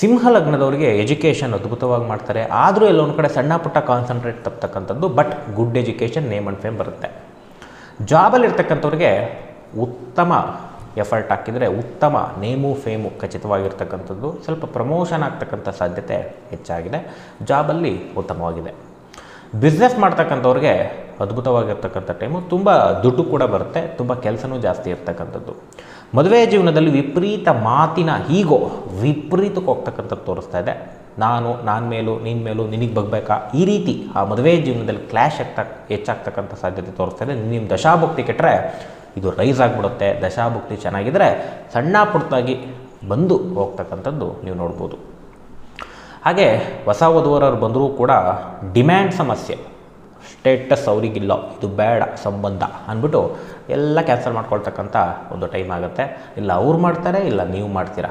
ಸಿಂಹ ಲಗ್ನದವರಿಗೆ ಎಜುಕೇಷನ್ ಅದ್ಭುತವಾಗಿ ಮಾಡ್ತಾರೆ. ಆದರೂ ಎಲ್ಲೊಂದು ಕಡೆ ಸಣ್ಣ ಪುಟ್ಟ concentrate ತಪ್ಪತಕ್ಕಂಥದ್ದು but good education name and fame ಬರುತ್ತೆ. ಜಾಬಲ್ಲಿರ್ತಕ್ಕಂಥವ್ರಿಗೆ ಉತ್ತಮ ಎಫರ್ಟ್ ಹಾಕಿದರೆ ಉತ್ತಮ ನೇಮು ಫೇಮು ಖಚಿತವಾಗಿರ್ತಕ್ಕಂಥದ್ದು. ಸ್ವಲ್ಪ ಪ್ರಮೋಷನ್ ಆಗ್ತಕ್ಕಂಥ ಸಾಧ್ಯತೆ ಹೆಚ್ಚಾಗಿದೆ. ಜಾಬಲ್ಲಿ ಉತ್ತಮವಾಗಿದೆ. ಬಿಸ್ನೆಸ್ ಮಾಡ್ತಕ್ಕಂಥವ್ರಿಗೆ ಅದ್ಭುತವಾಗಿರ್ತಕ್ಕಂಥ ಟೈಮು ತುಂಬ ದುಡ್ಡು ಕೂಡ ಬರುತ್ತೆ, ತುಂಬ ಕೆಲಸನೂ ಜಾಸ್ತಿ ಇರ್ತಕ್ಕಂಥದ್ದು. ಮದುವೆ ಜೀವನದಲ್ಲಿ ವಿಪರೀತ ಮಾತಿನ ಹೀಗೋ, ವಿಪರೀತಕ್ಕೆ ಹೋಗ್ತಕ್ಕಂಥದ್ದು ತೋರಿಸ್ತಾ ಇದೆ. ನಾನು ನಾನು ಮೇಲೂ ನಿನ್ನ ಮೇಲೂ, ನಿನಗೆ ಬಗ್ಬೇಕಾ? ಈ ರೀತಿ ಆ ಮದುವೆ ಜೀವನದಲ್ಲಿ ಕ್ಲ್ಯಾಶ್ ಆಗ್ತಾ, ಹೆಚ್ಚಾಗ್ತಕ್ಕಂಥ ಸಾಧ್ಯತೆ ತೋರಿಸ್ತಾ ಇದೆ. ನಿಮ್ಮ ದಶಾಭಕ್ತಿ ಕೆಟ್ಟರೆ ಇದು ರೈಸ್ ಆಗಿಬಿಡುತ್ತೆ. ದಶಾಭುಕ್ತಿ ಚೆನ್ನಾಗಿದ್ದರೆ ಸಣ್ಣ ಪುಟ್ಟಾಗಿ ಬಂದು ಹೋಗ್ತಕ್ಕಂಥದ್ದು ನೀವು ನೋಡ್ಬೋದು. ಹಾಗೆ ಹೊಸ ವಧುವರರು ಬಂದರೂ ಕೂಡ ಡಿಮ್ಯಾಂಡ್ ಸಮಸ್ಯೆ. ಸ್ಟೇಟಸ್ ಅವರಿಗಿಲ್ಲ. ಇದು ಬೇಡ ಸಂಬಂಧ ಅಂದ್ಬಿಟ್ಟು ಎಲ್ಲ ಕ್ಯಾನ್ಸಲ್ ಮಾಡ್ಕೊಳ್ತಕ್ಕಂಥ ಒಂದು ಟೈಮ್ ಆಗುತ್ತೆ. ಇಲ್ಲ ಅವ್ರು ಮಾಡ್ತಾರೆ, ಇಲ್ಲ ನೀವು ಮಾಡ್ತೀರಾ.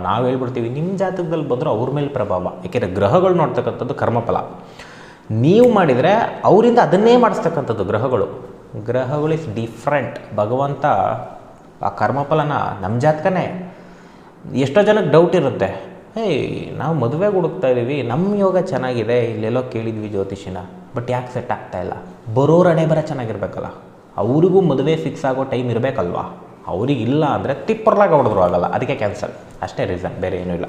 ನಾವು ಹೇಳ್ಬಿಡ್ತೀವಿ ನಿಮ್ಮ ಜಾತಕದಲ್ಲಿ ಬಂದರೂ ಅವ್ರ ಮೇಲೆ ಪ್ರಭಾವ. ಏಕೆಂದರೆ ಗ್ರಹಗಳು ನೋಡ್ತಕ್ಕಂಥದ್ದು ಕರ್ಮಫಲ. ನೀವು ಮಾಡಿದರೆ ಅವರಿಂದ ಅದನ್ನೇ ಮಾಡಿಸ್ತಕ್ಕಂಥದ್ದು ಗ್ರಹಗಳು. ಗ್ರಹಗಳು ಇಸ್ ಡಿಫ್ರೆಂಟ್ ಭಗವಂತ ಆ ಕರ್ಮಫಲನ ನಮ್ಮ ಜಾತಕನೇ. ಎಷ್ಟೋ ಜನಕ್ಕೆ ಡೌಟ್ ಇರುತ್ತೆ. ಏಯ್, ನಾವು ಮದುವೆಗೆ ಹುಡುಕ್ತಾ ಇದ್ದೀವಿ ನಮ್ಮ ಯೋಗ ಚೆನ್ನಾಗಿದೆ, ಇಲ್ಲೆಲ್ಲೋ ಕೇಳಿದ್ವಿ ಜ್ಯೋತಿಷಿನ ಬಟ್ ಯಾಕೆ ಸೆಟ್ ಆಗ್ತಾ ಇಲ್ಲ? ಬರೋ ಹಣೆ ಚೆನ್ನಾಗಿರ್ಬೇಕಲ್ಲ. ಅವರಿಗೂ ಮದುವೆ ಫಿಕ್ಸ್ ಆಗೋ ಟೈಮ್ ಇರಬೇಕಲ್ವಾ? ಅವ್ರಿಗೆ ಇಲ್ಲ ಅಂದರೆ ತಿಪ್ಪರ್ಲಾಗ ಹೊಡೆದ್ರು ಆಗಲ್ಲ, ಅದಕ್ಕೆ ಕ್ಯಾನ್ಸಲ್ ಅಷ್ಟೇ ರೀಸನ್ ಬೇರೆ ಏನೂ ಇಲ್ಲ.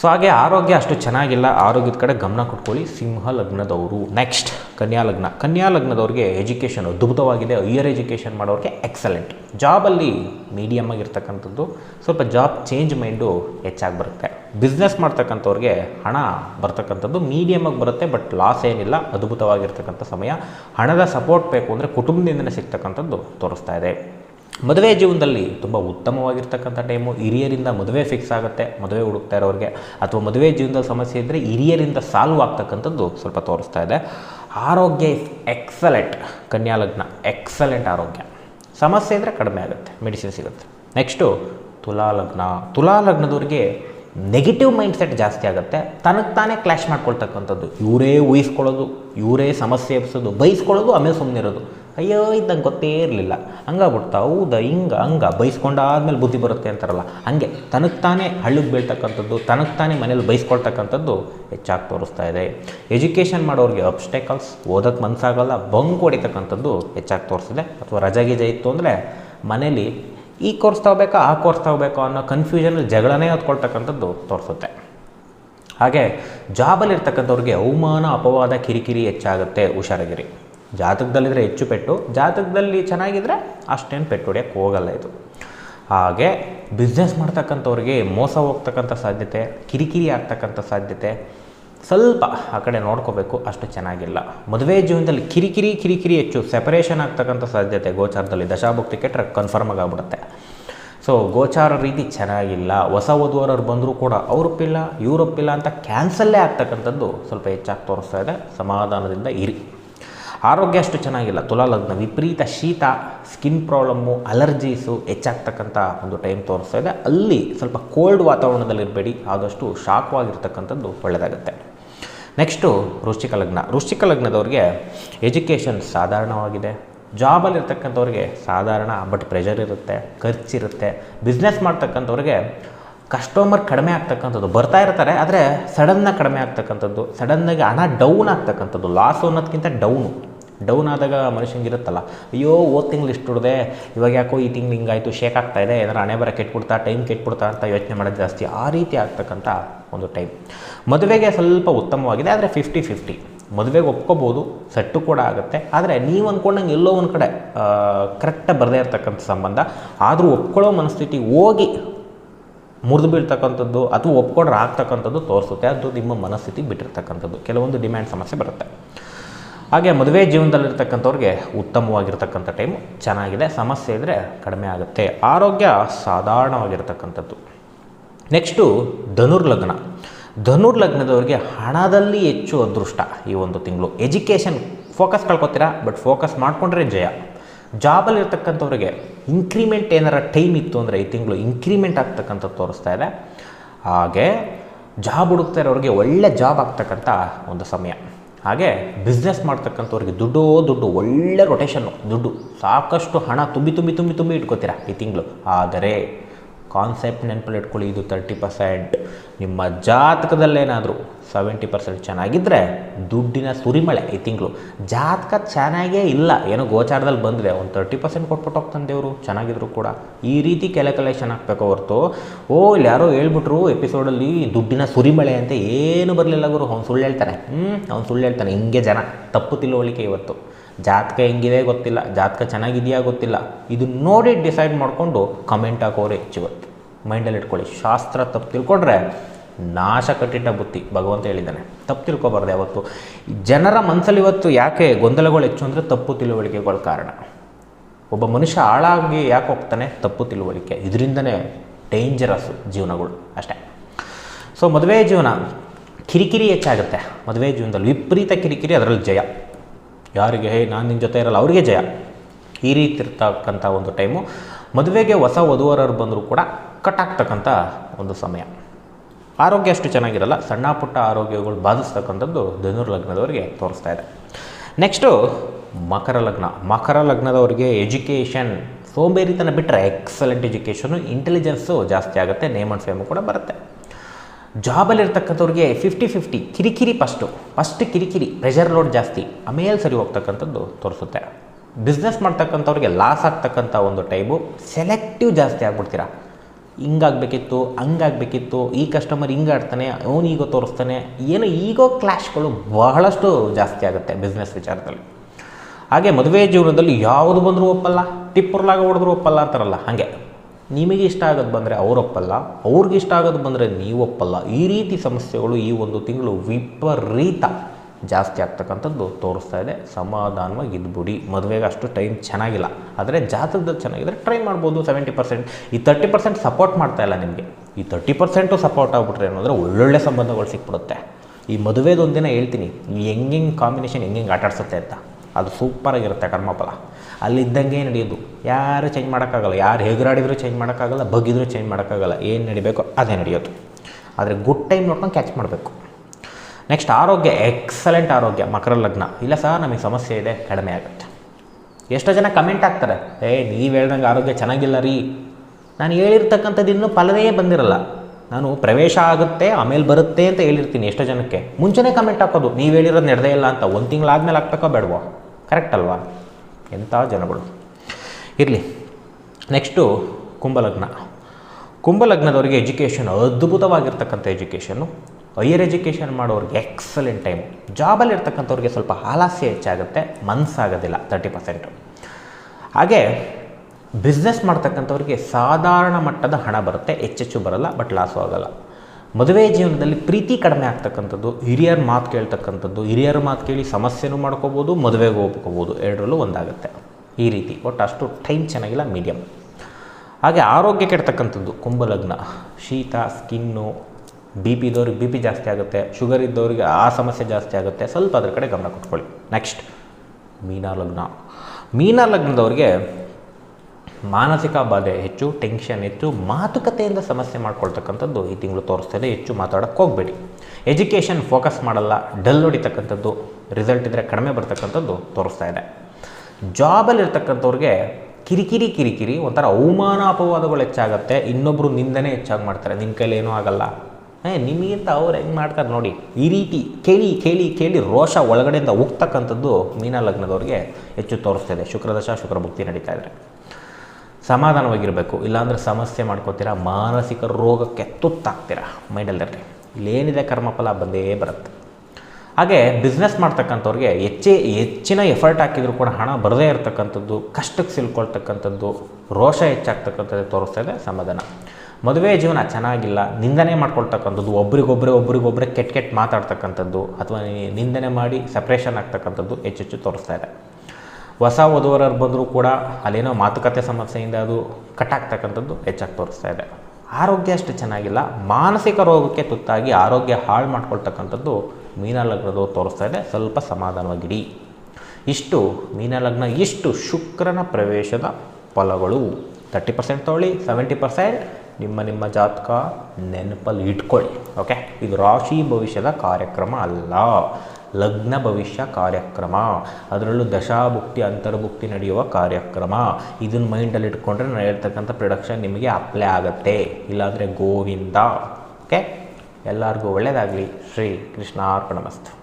ಸೊ ಹಾಗೆ ಆರೋಗ್ಯ ಅಷ್ಟು ಚೆನ್ನಾಗಿಲ್ಲ, ಆರೋಗ್ಯದ ಕಡೆ ಗಮನ ಕೊಟ್ಕೊಳ್ಳಿ, ಸಿಂಹ ಲಗ್ನದವರು. ನೆಕ್ಸ್ಟ್ ಕನ್ಯಾ ಲಗ್ನ ಕನ್ಯಾ ಲಗ್ನದವ್ರಿಗೆ ಎಜುಕೇಷನ್ ಅದ್ಭುತವಾಗಿದೆ ಹೈಯರ್ ಎಜುಕೇಷನ್ ಮಾಡೋರಿಗೆ ಎಕ್ಸಲೆಂಟ್ ಜಾಬಲ್ಲಿ ಮೀಡಿಯಮ್ ಆಗಿರ್ತಕ್ಕಂಥದ್ದು. ಸ್ವಲ್ಪ ಜಾಬ್ ಚೇಂಜ್ ಮೈಂಡು ಹೆಚ್ಚಾಗಿ ಬರುತ್ತೆ. ಬಿಸ್ನೆಸ್ ಮಾಡ್ತಕ್ಕಂಥವ್ರಿಗೆ ಹಣ ಬರ್ತಕ್ಕಂಥದ್ದು ಮೀಡಿಯಮಾಗಿ ಬರುತ್ತೆ ಬಟ್ ಲಾಸ್ ಏನಿಲ್ಲ. ಅದ್ಭುತವಾಗಿರ್ತಕ್ಕಂಥ ಸಮಯ. ಹಣದ ಸಪೋರ್ಟ್ ಬೇಕು ಅಂದರೆ ಕುಟುಂಬದಿಂದಲೇ ಸಿಗ್ತಕ್ಕಂಥದ್ದು ತೋರಿಸ್ತಾ ಇದೆ. ಮದುವೆ ಜೀವನದಲ್ಲಿ ತುಂಬ ಉತ್ತಮವಾಗಿರ್ತಕ್ಕಂಥ ಟೈಮು ಹಿರಿಯರಿಂದ ಮದುವೆ ಫಿಕ್ಸ್ ಆಗುತ್ತೆ. ಮದುವೆ ಹುಡುಕ್ತಾ ಇರೋರಿಗೆ. ಅಥವಾ ಮದುವೆ ಜೀವನದಲ್ಲಿ ಸಮಸ್ಯೆ ಇದ್ದರೆ ಹಿರಿಯರಿಂದ ಸಾಲ್ವ್ ಆಗ್ತಕ್ಕಂಥದ್ದು ಸ್ವಲ್ಪ ತೋರಿಸ್ತಾ ಇದೆ. ಆರೋಗ್ಯ ಇಸ್ ಎಕ್ಸಲೆಂಟ್ ಕನ್ಯಾ ಲಗ್ನ ಎಕ್ಸಲೆಂಟ್ ಆರೋಗ್ಯ. ಸಮಸ್ಯೆ ಇದ್ದರೆ ಕಡಿಮೆ ಆಗುತ್ತೆ ಮೆಡಿಸಿನ್ ಸಿಗುತ್ತೆ. ನೆಕ್ಸ್ಟು ತುಲಾ ಲಗ್ನ. ತುಲಾ ಲಗ್ನದವ್ರಿಗೆ ನೆಗೆಟಿವ್ ಮೈಂಡ್ ಸೆಟ್ ಜಾಸ್ತಿ ಆಗುತ್ತೆ. ತನಗೆ ತಾನೇ ಕ್ಲ್ಯಾಶ್ ಮಾಡ್ಕೊಳ್ತಕ್ಕಂಥದ್ದು. ಇವರೇ ಊಹಿಸ್ಕೊಳ್ಳೋದು, ಇವರೇ ಸಮಸ್ಯೆ ಎಬ್ಸೋದು, ಬೈಸ್ಕೊಳ್ಳೋದು, ಆಮೇಲೆ ಸುಮ್ಮನೆ ಇರೋದು ಅಯ್ಯೋ, ಇದ್ದಂಗೆ ಗೊತ್ತೇ ಇರಲಿಲ್ಲ. ಹಂಗಾಗ್ಬಿಡ್ತಾ, ಹೌದಾ, ಹಿಂಗೆ, ಹಂಗೆ, ಬೈಸ್ಕೊಂಡಾದ್ಮೇಲೆ ಬುದ್ಧಿ ಬರುತ್ತೆ ಅಂತಾರಲ್ಲ, ಹಂಗೆ ತನಗೆ ತಾನೇ ಹಳ್ಳಿಗೆ ಬೀಳ್ತಕ್ಕಂಥದ್ದು ತನಗೆ ತಾನೇ ಮನೇಲಿ ಬೈಸ್ಕೊಳ್ತಕ್ಕಂಥದ್ದು ಹೆಚ್ಚಾಗಿ ತೋರಿಸ್ತಾ ಇದೆ. ಎಜುಕೇಷನ್ ಮಾಡೋರಿಗೆ ಅಬ್ಸ್ಟೆಕಲ್ಸ್ ಓದೋಕ್ಕೆ ಮನಸ್ಸಾಗಲ್ಲ ಬಂಕ್ ಹೊಡಿತಕ್ಕಂಥದ್ದು ಹೆಚ್ಚಾಗಿ ತೋರಿಸಿದೆ. ಅಥವಾ ರಜಾ ಗಿಜಾ ಇತ್ತು ಅಂದರೆ ಮನೇಲಿ ಈ ಕೋರ್ಸ್ ತಗೋಬೇಕಾ, ಆ ಕೋರ್ಸ್ ತಗೋಬೇಕಾ ಅನ್ನೋ ಕನ್ಫ್ಯೂಷನಲ್ಲಿ ಜಗಳನೇ ಹೊತ್ಕೊಳ್ತಕ್ಕಂಥದ್ದು ತೋರಿಸುತ್ತೆ. ಹಾಗೆ ಜಾಬಲ್ಲಿರ್ತಕ್ಕಂಥವ್ರಿಗೆ ಅವಮಾನ, ಅಪವಾದ, ಕಿರಿಕಿರಿ ಹೆಚ್ಚಾಗುತ್ತೆ, ಹುಷಾರಾಗಿರಿ. ಜಾತಕದಲ್ಲಿದ್ದರೆ ಹೆಚ್ಚು ಪೆಟ್ಟು, ಜಾತಕದಲ್ಲಿ ಚೆನ್ನಾಗಿದ್ದರೆ ಅಷ್ಟೇನು ಪೆಟ್ಟು ಹೊಡಿಯೋಕ್ಕೆ ಹೋಗಲ್ಲ ಇದು. ಹಾಗೆ ಬಿಸ್ನೆಸ್ ಮಾಡ್ತಕ್ಕಂಥವ್ರಿಗೆ ಮೋಸ ಹೋಗ್ತಕ್ಕಂಥ ಸಾಧ್ಯತೆ, ಕಿರಿಕಿರಿ ಆಗ್ತಕ್ಕಂಥ ಸಾಧ್ಯತೆ, ಸ್ವಲ್ಪ ಆ ಕಡೆ ನೋಡ್ಕೋಬೇಕು, ಅಷ್ಟು ಚೆನ್ನಾಗಿಲ್ಲ. ಮದುವೆ ಜೀವನದಲ್ಲಿ ಕಿರಿಕಿರಿ ಕಿರಿಕಿರಿ ಹೆಚ್ಚು ಸೆಪರೇಷನ್ ಆಗ್ತಕ್ಕಂಥ ಸಾಧ್ಯತೆ ಗೋಚಾರದಲ್ಲಿ. ದಶಾಭುಕ್ತಿ ಕೆಟ್ಟರೆ ಕನ್ಫರ್ಮ್ ಆಗಿಬಿಡುತ್ತೆ ಸೊ ಗೋಚಾರ ರೀತಿ ಚೆನ್ನಾಗಿಲ್ಲ. ಹೊಸ ಓದುವರವ್ರು ಬಂದರೂ ಕೂಡ ಅವ್ರಪ್ಪಿಲ್ಲ, ಇವರಪ್ಪಿಲ್ಲ ಅಂತ ಕ್ಯಾನ್ಸಲ್ಲೇ ಆಗ್ತಕ್ಕಂಥದ್ದು ಸ್ವಲ್ಪ ಹೆಚ್ಚಾಗಿ ತೋರಿಸ್ತಾ ಇದೆ. ಸಮಾಧಾನದಿಂದ ಇರಿ. ಆರೋಗ್ಯ ಅಷ್ಟು ಚೆನ್ನಾಗಿಲ್ಲ. ತುಲಾ ಲಗ್ನ, ವಿಪರೀತ ಶೀತ ಸ್ಕಿನ್ ಪ್ರಾಬ್ಲಮ್ಮು ಅಲರ್ಜೀಸು ಹೆಚ್ಚಾಗ್ತಕ್ಕಂಥ ಒಂದು ಟೈಮ್ ತೋರಿಸ್ತಾ ಇದೆ. ಅಲ್ಲಿ ಸ್ವಲ್ಪ ಕೋಲ್ಡ್ ವಾತಾವರಣದಲ್ಲಿರಬೇಡಿ. ಆದಷ್ಟು ಶಾಖವಾಗಿರ್ತಕ್ಕಂಥದ್ದು ಒಳ್ಳೆಯದಾಗುತ್ತೆ ನೆಕ್ಸ್ಟು ವೃಶ್ಚಿಕ ಲಗ್ನ. ವೃಶ್ಚಿಕ ಲಗ್ನದವ್ರಿಗೆ ಎಜುಕೇಷನ್ ಸಾಧಾರಣವಾಗಿದೆ. ಜಾಬಲ್ಲಿರ್ತಕ್ಕಂಥವ್ರಿಗೆ ಸಾಧಾರಣ ಬಟ್ ಪ್ರೆಷರ್ ಇರುತ್ತೆ ಖರ್ಚಿರುತ್ತೆ ಬಿಸ್ನೆಸ್ ಮಾಡ್ತಕ್ಕಂಥವ್ರಿಗೆ ಕಸ್ಟಮರ್ ಕಡಿಮೆ ಆಗ್ತಕ್ಕಂಥದ್ದು ಬರ್ತಾ ಇರ್ತಾರೆ. ಆದರೆ ಸಡನ್ನಾಗಿ ಕಡಿಮೆ ಆಗ್ತಕ್ಕಂಥದ್ದು ಸಡನ್ನಾಗಿ ಹಣ ಡೌನ್ ಆಗ್ತಕ್ಕಂಥದ್ದು ಲಾಸ್ ಅನ್ನೋದಕ್ಕಿಂತ ಡೌನು ಡೌನ್ ಆದಾಗ ಮನುಷ್ಯಂಗೆ ಇರುತ್ತಲ್ಲ. ಅಯ್ಯೋ ಓದ್ ತಿಂಗ್ಳು ಇಷ್ಟು ಹಿಡ್ದೆ ಇವಾಗ ಯಾಕೋ ಈ ತಿಂಗ್ಳು ಹಿಂಗಾಯಿತು ಶೇಕ್ ಆಗ್ತಾ ಇದೆ, ಏನಾರು ಹಣೆ ಬರ ಕೆಟ್ಬಿಡ್ತಾ ಟೈಮ್ ಕೆಟ್ಬಿಡ್ತಾ ಅಂತ ಯೋಚನೆ ಮಾಡೋದು ಜಾಸ್ತಿ. ಆ ರೀತಿ ಆಗ್ತಕ್ಕಂಥ ಒಂದು ಟೈಮ್ ಮದುವೆಗೆ ಸ್ವಲ್ಪ ಉತ್ತಮವಾಗಿದೆ, ಆದರೆ ಫಿಫ್ಟಿ ಫಿಫ್ಟಿ ಮದುವೆಗೆ ಒಪ್ಕೋಬೋದು, ಸೆಟ್ಟು ಕೂಡ ಆಗುತ್ತೆ. ಆದರೆ ನೀವು ಅಂದ್ಕೊಂಡಂಗೆ ಎಲ್ಲೋ ಒಂದು ಕಡೆ ಕರೆಕ್ಟಾಗಿ ಬರದೇ ಇರತಕ್ಕಂಥ ಸಂಬಂಧ. ಆದರೂ ಒಪ್ಕೊಳ್ಳೋ ಮನಸ್ಥಿತಿ ಹೋಗಿ ಮುರಿದು ಬೀಳ್ತಕ್ಕಂಥದ್ದು ಅಥವಾ ಒಪ್ಕೊಂಡ್ರೆ ಆಗ್ತಕ್ಕಂಥದ್ದು ತೋರಿಸುತ್ತೆ. ಅದು ನಿಮ್ಮ ಮನಸ್ಥಿತಿ ಬಿಟ್ಟಿರ್ತಕ್ಕಂಥದ್ದು. ಕೆಲವೊಂದು ಡಿಮ್ಯಾಂಡ್ ಸಮಸ್ಯೆ ಬರುತ್ತೆ. ಹಾಗೆ ಮದುವೆ ಜೀವನದಲ್ಲಿರ್ತಕ್ಕಂಥವ್ರಿಗೆ ಉತ್ತಮವಾಗಿರ್ತಕ್ಕಂಥ ಟೈಮು ಚೆನ್ನಾಗಿದೆ. ಸಮಸ್ಯೆ ಇದ್ದರೆ ಕಡಿಮೆ ಆಗುತ್ತೆ. ಆರೋಗ್ಯ ಸಾಧಾರಣವಾಗಿರ್ತಕ್ಕಂಥದ್ದು. ನೆಕ್ಸ್ಟು ಧನುರ್ಲಗ್ನ. ಧನುರ್ಲಗ್ನದವ್ರಿಗೆ ಹಣದಲ್ಲಿ ಹೆಚ್ಚು ಅದೃಷ್ಟ ಈ ಒಂದು ತಿಂಗಳು. ಎಜುಕೇಷನ್ ಫೋಕಸ್ ಕಳ್ಕೊತೀರಾ? ಬಟ್ ಫೋಕಸ್ ಮಾಡಿಕೊಂಡ್ರೆ ಜಯ. ಜಾಬಲ್ಲಿರ್ತಕ್ಕಂಥವ್ರಿಗೆ ಇನ್ಕ್ರಿಮೆಂಟ್ ಏನಾರ ಟೈಮ್ ಇತ್ತು ಅಂದರೆ ಈ ತಿಂಗಳು ಇನ್ಕ್ರಿಮೆಂಟ್ ಆಗ್ತಕ್ಕಂಥದ್ದು ತೋರಿಸ್ತಾ ಇದೆ. ಹಾಗೆ ಜಾಬ್ ಹುಡುಕ್ತಾ ಇರೋರಿಗೆ ಒಳ್ಳೆ ಜಾಬ್ ಆಗ್ತಕ್ಕಂಥ ಒಂದು ಸಮಯ. ಹಾಗೆ ಬಿಸ್ನೆಸ್ ಮಾಡ್ತಕ್ಕಂಥವ್ರಿಗೆ ದುಡ್ಡು ದುಡ್ಡು, ಒಳ್ಳೆ ರೊಟೇಷನ್ನು ದುಡ್ಡು. ಸಾಕಷ್ಟು ಹಣ ತುಂಬಿ ತುಂಬಿ ತುಂಬಿ ತುಂಬಿ ಇಟ್ಕೋತೀರಾ ಈ ತಿಂಗಳು. ಆದರೆ ಕಾನ್ಸೆಪ್ಟ್ ನೆನಪಲ್ಲಿ ಇಟ್ಕೊಳ್ಳಿ, ಇದು ತರ್ಟಿ ಪರ್ಸೆಂಟ್ ನಿಮ್ಮ ಜಾತಕದಲ್ಲೇನಾದರೂ ಸೆವೆಂಟಿ ಪರ್ಸೆಂಟ್ ಚೆನ್ನಾಗಿದ್ದರೆ ದುಡ್ಡಿನ ಸುರಿಮಳೆ ಈ ತಿಂಗಳು. ಜಾತಕ ಚೆನ್ನಾಗೇ ಇಲ್ಲ, ಏನೋ ಗೋಚಾರದಲ್ಲಿ ಬಂದಿದೆ ಒಂದು ತರ್ಟಿ ಪರ್ಸೆಂಟ್ ಕೊಟ್ಬಿಟ್ಟು ಹೋಗ್ತಾನೆ ದೇವರು, ಚೆನ್ನಾಗಿದ್ರು ಕೂಡ. ಈ ರೀತಿ ಕ್ಯಾಲ್ಕುಲೇಷನ್ ಹಾಕ್ಬೇಕು ಹೊರತು, ಓ, ಇಲ್ಲಿ ಯಾರೋ ಹೇಳ್ಬಿಟ್ರು ಎಪಿಸೋಡಲ್ಲಿ ದುಡ್ಡಿನ ಸುರಿಮಳೆ ಅಂತ ಏನು ಬರಲಿಲ್ಲ ಗುರು, ಅವ್ನು ಸುಳ್ಳು ಹೇಳ್ತಾನೆ. ಹ್ಞೂ ಅವ್ನು ಸುಳ್ಳು ಹೇಳ್ತಾನೆ. ಹಿಂಗೆ ಜನ, ತಪ್ಪು ತಿಳುವಳಿಕೆ ಇವತ್ತು. ಜಾತಕ ಹೆಂಗಿದೆ ಗೊತ್ತಿಲ್ಲ, ಜಾತಕ ಚೆನ್ನಾಗಿದೆಯಾ ಗೊತ್ತಿಲ್ಲ. ಇದು ನೋಡಿ ಡಿಸೈಡ್ ಮಾಡಿಕೊಂಡು ಕಮೆಂಟ್ ಹಾಕೋರೆ ಹೆಚ್ಚು ಇವತ್ತು ಮೈಂಡಲ್ಲಿ ಇಟ್ಕೊಳ್ಳಿ. ಶಾಸ್ತ್ರ ತಪ್ಪು ತಿಳ್ಕೊಂಡ್ರೆ ನಾಶ ಕಟ್ಟಿಟ್ಟ ಬುತ್ತಿ. ಭಗವಂತ ಹೇಳಿದ್ದಾನೆ. ತಪ್ಪು ತಿಳ್ಕೊಬಾರ್ದು ಯಾವತ್ತು. ಜನರ ಮನಸ್ಸಲ್ಲಿ ಇವತ್ತು ಯಾಕೆ ಗೊಂದಲಗಳು ಹೆಚ್ಚು ಅಂದರೆ ತಪ್ಪು ತಿಳುವಳಿಕೆಗಳ ಕಾರಣ. ಒಬ್ಬ ಮನುಷ್ಯ ಹಾಳಾಗಿ ಯಾಕೆ ಹೋಗ್ತಾನೆ? ತಪ್ಪು ತಿಳುವಳಿಕೆ. ಇದರಿಂದನೇ ಡೇಂಜರಸ್ ಜೀವನಗಳು ಅಷ್ಟೇ. ಸೊ ಮದುವೆ ಜೀವನ ಕಿರಿಕಿರಿ ಹೆಚ್ಚಾಗುತ್ತೆ. ಮದುವೆ ಜೀವನದಲ್ಲಿ ವಿಪರೀತ ಕಿರಿಕಿರಿ, ಅದರಲ್ಲಿ ಜಯ. ಯಾರಿಗೆ, ಹೇ, ನಾನು ನಿನ್ನ ಜೊತೆ ಇರಲ್ಲ, ಅವರಿಗೆ ಜಯ. ಈ ರೀತಿ ಇರ್ತಕ್ಕಂಥ ಒಂದು ಟೈಮು. ಮದುವೆಗೆ ಹೊಸ ವಧುವರರು ಬಂದರೂ ಕೂಡ ಕಟ್ಟಾಗ್ತಕ್ಕಂಥ ಒಂದು ಸಮಯ. ಆರೋಗ್ಯ ಅಷ್ಟು ಚೆನ್ನಾಗಿರಲ್ಲ, ಸಣ್ಣ ಪುಟ್ಟ ಆರೋಗ್ಯಗಳು ಬಾಧಿಸ್ತಕ್ಕಂಥದ್ದು ಲಗ್ನದವರಿಗೆ ತೋರಿಸ್ತಾ ಇದೆ. ನೆಕ್ಸ್ಟು, ಮಕರ ಲಗ್ನ. ಮಕರ ಲಗ್ನದವರಿಗೆ ಎಜುಕೇಷನ್, ಸೋಂಬೇರಿತನ ಬಿಟ್ಟರೆ ಎಕ್ಸಲೆಂಟ್ ಎಜುಕೇಷನು ಇಂಟೆಲಿಜೆನ್ಸು ಜಾಸ್ತಿ ಆಗುತ್ತೆ ನೇಮ್ ಆ್ಯಂಡ್ ಫೇಮು ಕೂಡ ಬರುತ್ತೆ. ಜಾಬಲ್ಲಿರ್ತಕ್ಕಂಥವ್ರಿಗೆ ಫಿಫ್ಟಿ ಫಿಫ್ಟಿ ಕಿರಿಕಿರಿ ಫಸ್ಟು ಫಸ್ಟ್ ಕಿರಿಕಿರಿ ಪ್ರೆಷರ್ ಲೋಡ್ ಜಾಸ್ತಿ ಆಮೇಲೆ ಸರಿ ಹೋಗ್ತಕ್ಕಂಥದ್ದು ತೋರಿಸುತ್ತೆ. ಬಿಸ್ನೆಸ್ ಮಾಡ್ತಕ್ಕಂಥವ್ರಿಗೆ ಲಾಸ್ ಆಗ್ತಕ್ಕಂಥ ಒಂದು ಟೈಮು ಸೆಲೆಕ್ಟಿವ್ ಜಾಸ್ತಿ ಆಗ್ಬಿಡ್ತೀರಾ. ಹಿಂಗಾಗಬೇಕಿತ್ತು, ಹಂಗಾಗಬೇಕಿತ್ತು, ಈ ಕಸ್ಟಮರ್ ಹಿಂಗೆ ಆಡ್ತಾನೆ ಅವನು ಈಗೋ ತೋರಿಸ್ತಾನೆ, ಏನು ಈಗೋ ಕ್ಲಾಶ್ಗಳು ಬಹಳಷ್ಟು ಜಾಸ್ತಿ ಆಗುತ್ತೆ ಬಿಸ್ನೆಸ್ ವಿಚಾರದಲ್ಲಿ. ಹಾಗೆ ಮದುವೆ ಜೀವನದಲ್ಲಿ ಯಾವುದು ಬಂದರೂ ಒಪ್ಪಲ್ಲ ಟಿಪ್ಪರ್ಲಾಗ ಹೊಡೆದ್ರೂ ಒಪ್ಪಲ್ಲ ಅಂತಾರಲ್ಲ, ಹಾಗೆ. ನಿಮಗೆ ಇಷ್ಟ ಆಗೋದು ಬಂದರೆ ಅವರೊಪ್ಪಲ್ಲ, ಅವ್ರಿಗೆ ಇಷ್ಟ ಆಗೋದು ಬಂದರೆ ನೀವೊಪ್ಪಲ್ಲ. ಈ ರೀತಿ ಸಮಸ್ಯೆಗಳು ಈ ಒಂದು ತಿಂಗಳು ವಿಪರೀತ ಜಾಸ್ತಿ ಆಗ್ತಕ್ಕಂಥದ್ದು ತೋರಿಸ್ತಾ ಇದೆ. ಸಮಾಧಾನವಾಗಿ ಇದ್ಬಿಡಿ. ಮದುವೆಗೆ ಅಷ್ಟು ಟೈಮ್ ಚೆನ್ನಾಗಿಲ್ಲ. ಆದರೆ ಜಾತಕದಲ್ಲಿ ಚೆನ್ನಾಗಿದ್ರೆ ಟ್ರೈ ಮಾಡ್ಬೋದು. ಸೆವೆಂಟಿ ಪರ್ಸೆಂಟ್ ಈ ತರ್ಟಿ ಪರ್ಸೆಂಟ್ ಸಪೋರ್ಟ್ ಮಾಡ್ತಾ ಇಲ್ಲ ನಿಮಗೆ. ಈ ತರ್ಟಿ ಪರ್ಸೆಂಟು ಸಪೋರ್ಟ್ ಆಗ್ಬಿಟ್ರೆ ಏನಂದರೆ ಒಳ್ಳೊಳ್ಳೆ ಸಂಬಂಧಗಳು ಸಿಕ್ಬಿಡುತ್ತೆ. ಈ ಮದುವೆದೊಂದಿನ ದಿನ ಹೇಳ್ತೀನಿ ಹೆಂಗೆ ಕಾಂಬಿನೇಷನ್ ಹೆಂಗೆ ಆಟಾಡ್ಸುತ್ತೆ ಅಂತ. ಅದು ಸೂಪರಾಗಿರುತ್ತೆ ಕರ್ಮಫಲ. ಅಲ್ಲಿದ್ದಂಗೆ ನಡೆಯೋದು. ಯಾರು ಚೇಂಜ್ ಮಾಡೋಕ್ಕಾಗಲ್ಲ. ಯಾರು ಹೆಗರಾಡಿದ್ರು ಚೇಂಜ್ ಮಾಡೋಕ್ಕಾಗಲ್ಲ. ಬಗ್ಗಿದ್ರು ಚೇಂಜ್ ಮಾಡೋಕ್ಕಾಗಲ್ಲ. ಏನು ನಡಿಬೇಕೋ ಅದೇ ನಡೆಯೋದು. ಆದರೆ ಗುಡ್ ಟೈಮ್ ನೋಡ್ಕೊಂಡು ಕ್ಯಾಚ್ ಮಾಡಬೇಕು. ನೆಕ್ಸ್ಟ್ ಆರೋಗ್ಯ. ಎಕ್ಸಲೆಂಟ್ ಆರೋಗ್ಯ. ಮಕರ ಲಗ್ನ. ಇಲ್ಲ ಸಹ ನಮಗೆ ಸಮಸ್ಯೆ ಇದೆ. ಕಡಿಮೆ ಆಗುತ್ತೆ. ಎಷ್ಟೋ ಜನ ಕಮೆಂಟ್ ಆಗ್ತಾರೆ ಏ, ನೀವು ಹೇಳ್ದಂಗೆ ಆರೋಗ್ಯ ಚೆನ್ನಾಗಿಲ್ಲ ರೀ. ನಾನು ಹೇಳಿರ್ತಕ್ಕಂಥದ್ದು ಇನ್ನೂ ಫಲವೇ ಬಂದಿರಲ್ಲ. ನಾನು ಪ್ರವೇಶ ಆಗುತ್ತೆ, ಆಮೇಲೆ ಬರುತ್ತೆ ಅಂತ ಹೇಳಿರ್ತೀನಿ ಎಷ್ಟೋ ಜನಕ್ಕೆ. ಮುಂಚೆನೇ ಕಮೆಂಟ್ ಹಾಕೋದು. ನೀವು ಹೇಳಿರೋದು ನಡೆದೇ ಇಲ್ಲ ಅಂತ. ಒಂದು ತಿಂಗಳಾದ್ಮೇಲೆ ಹಾಕ್ಬೇಕೋ ಬೇಡವೋ? ಕರೆಕ್ಟ್ ಅಲ್ವಾ? ಎಂಥ ಜನಗಳು? ಇರಲಿ ನೆಕ್ಸ್ಟು ಕುಂಭಲಗ್ನ. ಕುಂಭಲಗ್ನದವರಿಗೆ ಎಜುಕೇಷನ್ ಅದ್ಭುತವಾಗಿರ್ತಕ್ಕಂಥ ಎಜುಕೇಷನ್ನು ಹೈಯರ್ ಎಜುಕೇಷನ್ ಮಾಡೋರಿಗೆ ಎಕ್ಸಲೆಂಟ್ ಟೈಮ್ ಜಾಬಲ್ಲಿ ಇರ್ತಕ್ಕಂಥವ್ರಿಗೆ ಸ್ವಲ್ಪ ಆಲಸ್ಯ ಹೆಚ್ಚಾಗುತ್ತೆ ಮನಸ್ಸಾಗೋದಿಲ್ಲ ತರ್ಟಿ ಪರ್ಸೆಂಟು ಹಾಗೆ ಬಿಸ್ನೆಸ್ ಮಾಡ್ತಕ್ಕಂಥವ್ರಿಗೆ ಸಾಧಾರಣ ಮಟ್ಟದ ಹಣ ಬರುತ್ತೆ, ಹೆಚ್ಚೆಚ್ಚು ಬರಲ್ಲ ಬಟ್ ಲಾಸು ಆಗಲ್ಲ. ಮದುವೆ ಜೀವನದಲ್ಲಿ ಪ್ರೀತಿ ಕಡಿಮೆ ಆಗ್ತಕ್ಕಂಥದ್ದು, ಹಿರಿಯರ ಮಾತು ಕೇಳ್ತಕ್ಕಂಥದ್ದು, ಹಿರಿಯರ ಮಾತು ಕೇಳಿ ಸಮಸ್ಯೆನೂ ಮಾಡ್ಕೋಬೋದು, ಮದುವೆಗೆ ಒಪ್ಕೋಬೋದು ಎರಡರಲ್ಲೂ ಒಂದಾಗುತ್ತೆ. ಈ ರೀತಿ ಒಟ್ಟು ಅಷ್ಟು ಟೈಮ್ ಚೆನ್ನಾಗಿಲ್ಲ ಮೀಡಿಯಮ್ ಹಾಗೆ ಆರೋಗ್ಯ ಕೆಡ್ತಕ್ಕಂಥದ್ದು, ಕುಂಭಲಗ್ನ, ಶೀತ, ಸ್ಕಿನ್ನು, ಬಿ ಪಿ ಇದ್ದವ್ರಿಗೆ ಬಿ ಪಿ ಜಾಸ್ತಿ ಆಗುತ್ತೆ, ಶುಗರ್ ಇದ್ದವ್ರಿಗೆ ಆ ಸಮಸ್ಯೆ ಜಾಸ್ತಿ ಆಗುತ್ತೆ, ಸ್ವಲ್ಪ ಅದ್ರ ಕಡೆ ಗಮನ ಕೊಟ್ಕೊಳ್ಳಿ. ನೆಕ್ಸ್ಟ್, ಮೀನ ಲಗ್ನ. ಮೀನ ಲಗ್ನದವ್ರಿಗೆ ಮಾನಸಿಕ ಬಾಧೆ ಹೆಚ್ಚು ಟೆನ್ಷನ್ ಹೆಚ್ಚು, ಮಾತುಕತೆಯಿಂದ ಸಮಸ್ಯೆ ಮಾಡ್ಕೊಳ್ತಕ್ಕಂಥದ್ದು ಈ ತಿಂಗಳು ತೋರಿಸ್ತದೆ ಹೆಚ್ಚು ಮಾತಾಡೋಕ್ಕೆ ಹೋಗಬೇಡಿ. ಎಜುಕೇಷನ್ ಫೋಕಸ್ ಮಾಡಲ್ಲ ಡಲ್ ಹೊಡಿತಕ್ಕಂಥದ್ದು ರಿಸಲ್ಟ್ ಇದ್ದರೆ ಕಡಿಮೆ ಬರ್ತಕ್ಕಂಥದ್ದು ತೋರಿಸ್ತಾ ಇದೆ. ಜಾಬಲ್ಲಿರ್ತಕ್ಕಂಥವ್ರಿಗೆ ಕಿರಿಕಿರಿ ಕಿರಿಕಿರಿ, ಒಂಥರ ಅವಮಾನ ಅಪವಾದಗಳು ಹೆಚ್ಚಾಗುತ್ತೆ. ಇನ್ನೊಬ್ಬರು ನಿಂದನೆ ಹೆಚ್ಚಾಗಿ ಮಾಡ್ತಾರೆ. ನಿನ್ನ ಕೈಲಿ ಏನೂ ಆಗಲ್ಲ. ಏ, ನಿಮಗಿಂತ ಅವ್ರು ಹೆಂಗೆ ಮಾಡ್ತಾರೆ ನೋಡಿ. ಈ ರೀತಿ ಕೇಳಿ ಕೇಳಿ ಕೇಳಿ ರೋಷ ಒಳಗಡೆಯಿಂದ ಹೋಗ್ತಕ್ಕಂಥದ್ದು ಮೀನ ಲಗ್ನದವ್ರಿಗೆ ಹೆಚ್ಚು ತೋರಿಸ್ತಾ ಇದೆ. ಶುಕ್ರದಶ, ಶುಕ್ರಭುಕ್ತಿ ನಡೀತಾ ಇದ್ದಾರೆ ಸಮಾಧಾನವಾಗಿರಬೇಕು, ಇಲ್ಲಾಂದರೆ ಸಮಸ್ಯೆ ಮಾಡ್ಕೋತೀರಾ, ಮಾನಸಿಕ ರೋಗಕ್ಕೆ ತುತ್ತಾಗ್ತೀರಾ ಮೈಂಡಲ್ಲಿರಲಿ ಇಲ್ಲೇನಿದೆ ಕರ್ಮಫಲ, ಬಂದೇ ಬರುತ್ತೆ. ಹಾಗೆ ಬಿಸ್ನೆಸ್ ಮಾಡ್ತಕ್ಕಂಥವ್ರಿಗೆ ಹೆಚ್ಚೇ, ಹೆಚ್ಚಿನ ಎಫರ್ಟ್ ಹಾಕಿದರೂ ಕೂಡ ಹಣ ಬರದೇ ಇರತಕ್ಕಂಥದ್ದು, ಕಷ್ಟಕ್ಕೆ ಸಿಲ್ಕೊಳ್ತಕ್ಕಂಥದ್ದು, ರೋಷ ಹೆಚ್ಚಾಗ್ತಕ್ಕಂಥದ್ದು ತೋರಿಸ್ತಾ ಇದೆ ಸಮಾಧಾನ. ಮದುವೆ ಜೀವನ ಚೆನ್ನಾಗಿಲ್ಲ, ನಿಂದನೆ ಮಾಡ್ಕೊಳ್ತಕ್ಕಂಥದ್ದು ಒಬ್ರಿಗೊಬ್ಬರೇ ಒಬ್ರಿಗೊಬ್ಬರೇ ಕೆಟ್ಟ ಕೆಟ್ಟ ಮಾತಾಡ್ತಕ್ಕಂಥದ್ದು, ಅಥವಾ ನಿಂದನೆ ಮಾಡಿ ಸಪ್ರೇಷನ್ ಆಗ್ತಕ್ಕಂಥದ್ದು ಹೆಚ್ಚೆಚ್ಚು ತೋರಿಸ್ತಾ ಇದೆ. ಹೊಸ ವಧುವರರು ಬಂದರೂ ಕೂಡ ಅಲ್ಲೇನೋ ಮಾತುಕತೆ ಸಮಸ್ಯೆಯಿಂದ ಅದು ಕಟ್ಟಾಗ್ತಕ್ಕಂಥದ್ದು ಹೆಚ್ಚಾಗಿ ತೋರಿಸ್ತಾ ಇದೆ. ಆರೋಗ್ಯ ಅಷ್ಟು ಚೆನ್ನಾಗಿಲ್ಲ. ಮಾನಸಿಕ ರೋಗಕ್ಕೆ ತುತ್ತಾಗಿ ಆರೋಗ್ಯ ಹಾಳು ಮಾಡ್ಕೊಳ್ತಕ್ಕಂಥದ್ದು ಮೀನಲಗ್ನದವ್ರು ತೋರಿಸ್ತಾ ಇದೆ. ಸ್ವಲ್ಪ ಸಮಾಧಾನವಾಗಿಡಿ. ಇಷ್ಟು ಮೀನಲಗ್ನ ಇಷ್ಟು ಶುಕ್ರನ ಪ್ರವೇಶದ ಫಲಗಳು. ತರ್ಟಿ ಪರ್ಸೆಂಟ್ ತೊಗೊಳ್ಳಿ, ಸೆವೆಂಟಿ ಪರ್ಸೆಂಟ್ ನಿಮ್ಮ ನಿಮ್ಮ ಜಾತಕ ನೆನಪಲ್ಲಿ ಇಟ್ಕೊಳ್ಳಿ, ಓಕೆ? ಇದು ರಾಶಿ ಭವಿಷ್ಯದ ಕಾರ್ಯಕ್ರಮ ಅಲ್ಲ. ಲಗ್ನ ಭವಿಷ್ಯ ಕಾರ್ಯಕ್ರಮ. ಅದರಲ್ಲೂ ದಶಾಭುಕ್ತಿ, ಅಂತರ್ಭುಕ್ತಿ ನಡೆಯುವ ಕಾರ್ಯಕ್ರಮ. ಇದನ್ನು ಮೈಂಡಲ್ಲಿ ಇಟ್ಕೊಂಡ್ರೆ ನಾನು ಹೇಳ್ತಕ್ಕಂಥ ಪ್ರೊಡಕ್ಷನ್ ನಿಮಗೆ ಅಪ್ಲೈ ಆಗುತ್ತೆ. ಇಲ್ಲಾಂದರೆ ಗೋವಿಂದ. ಓಕೆ ಎಲ್ಲರಿಗೂ ಒಳ್ಳೆಯದಾಗಲಿ ಶ್ರೀ ಕೃಷ್ಣಾರ್ಪಣಮಸ್ತು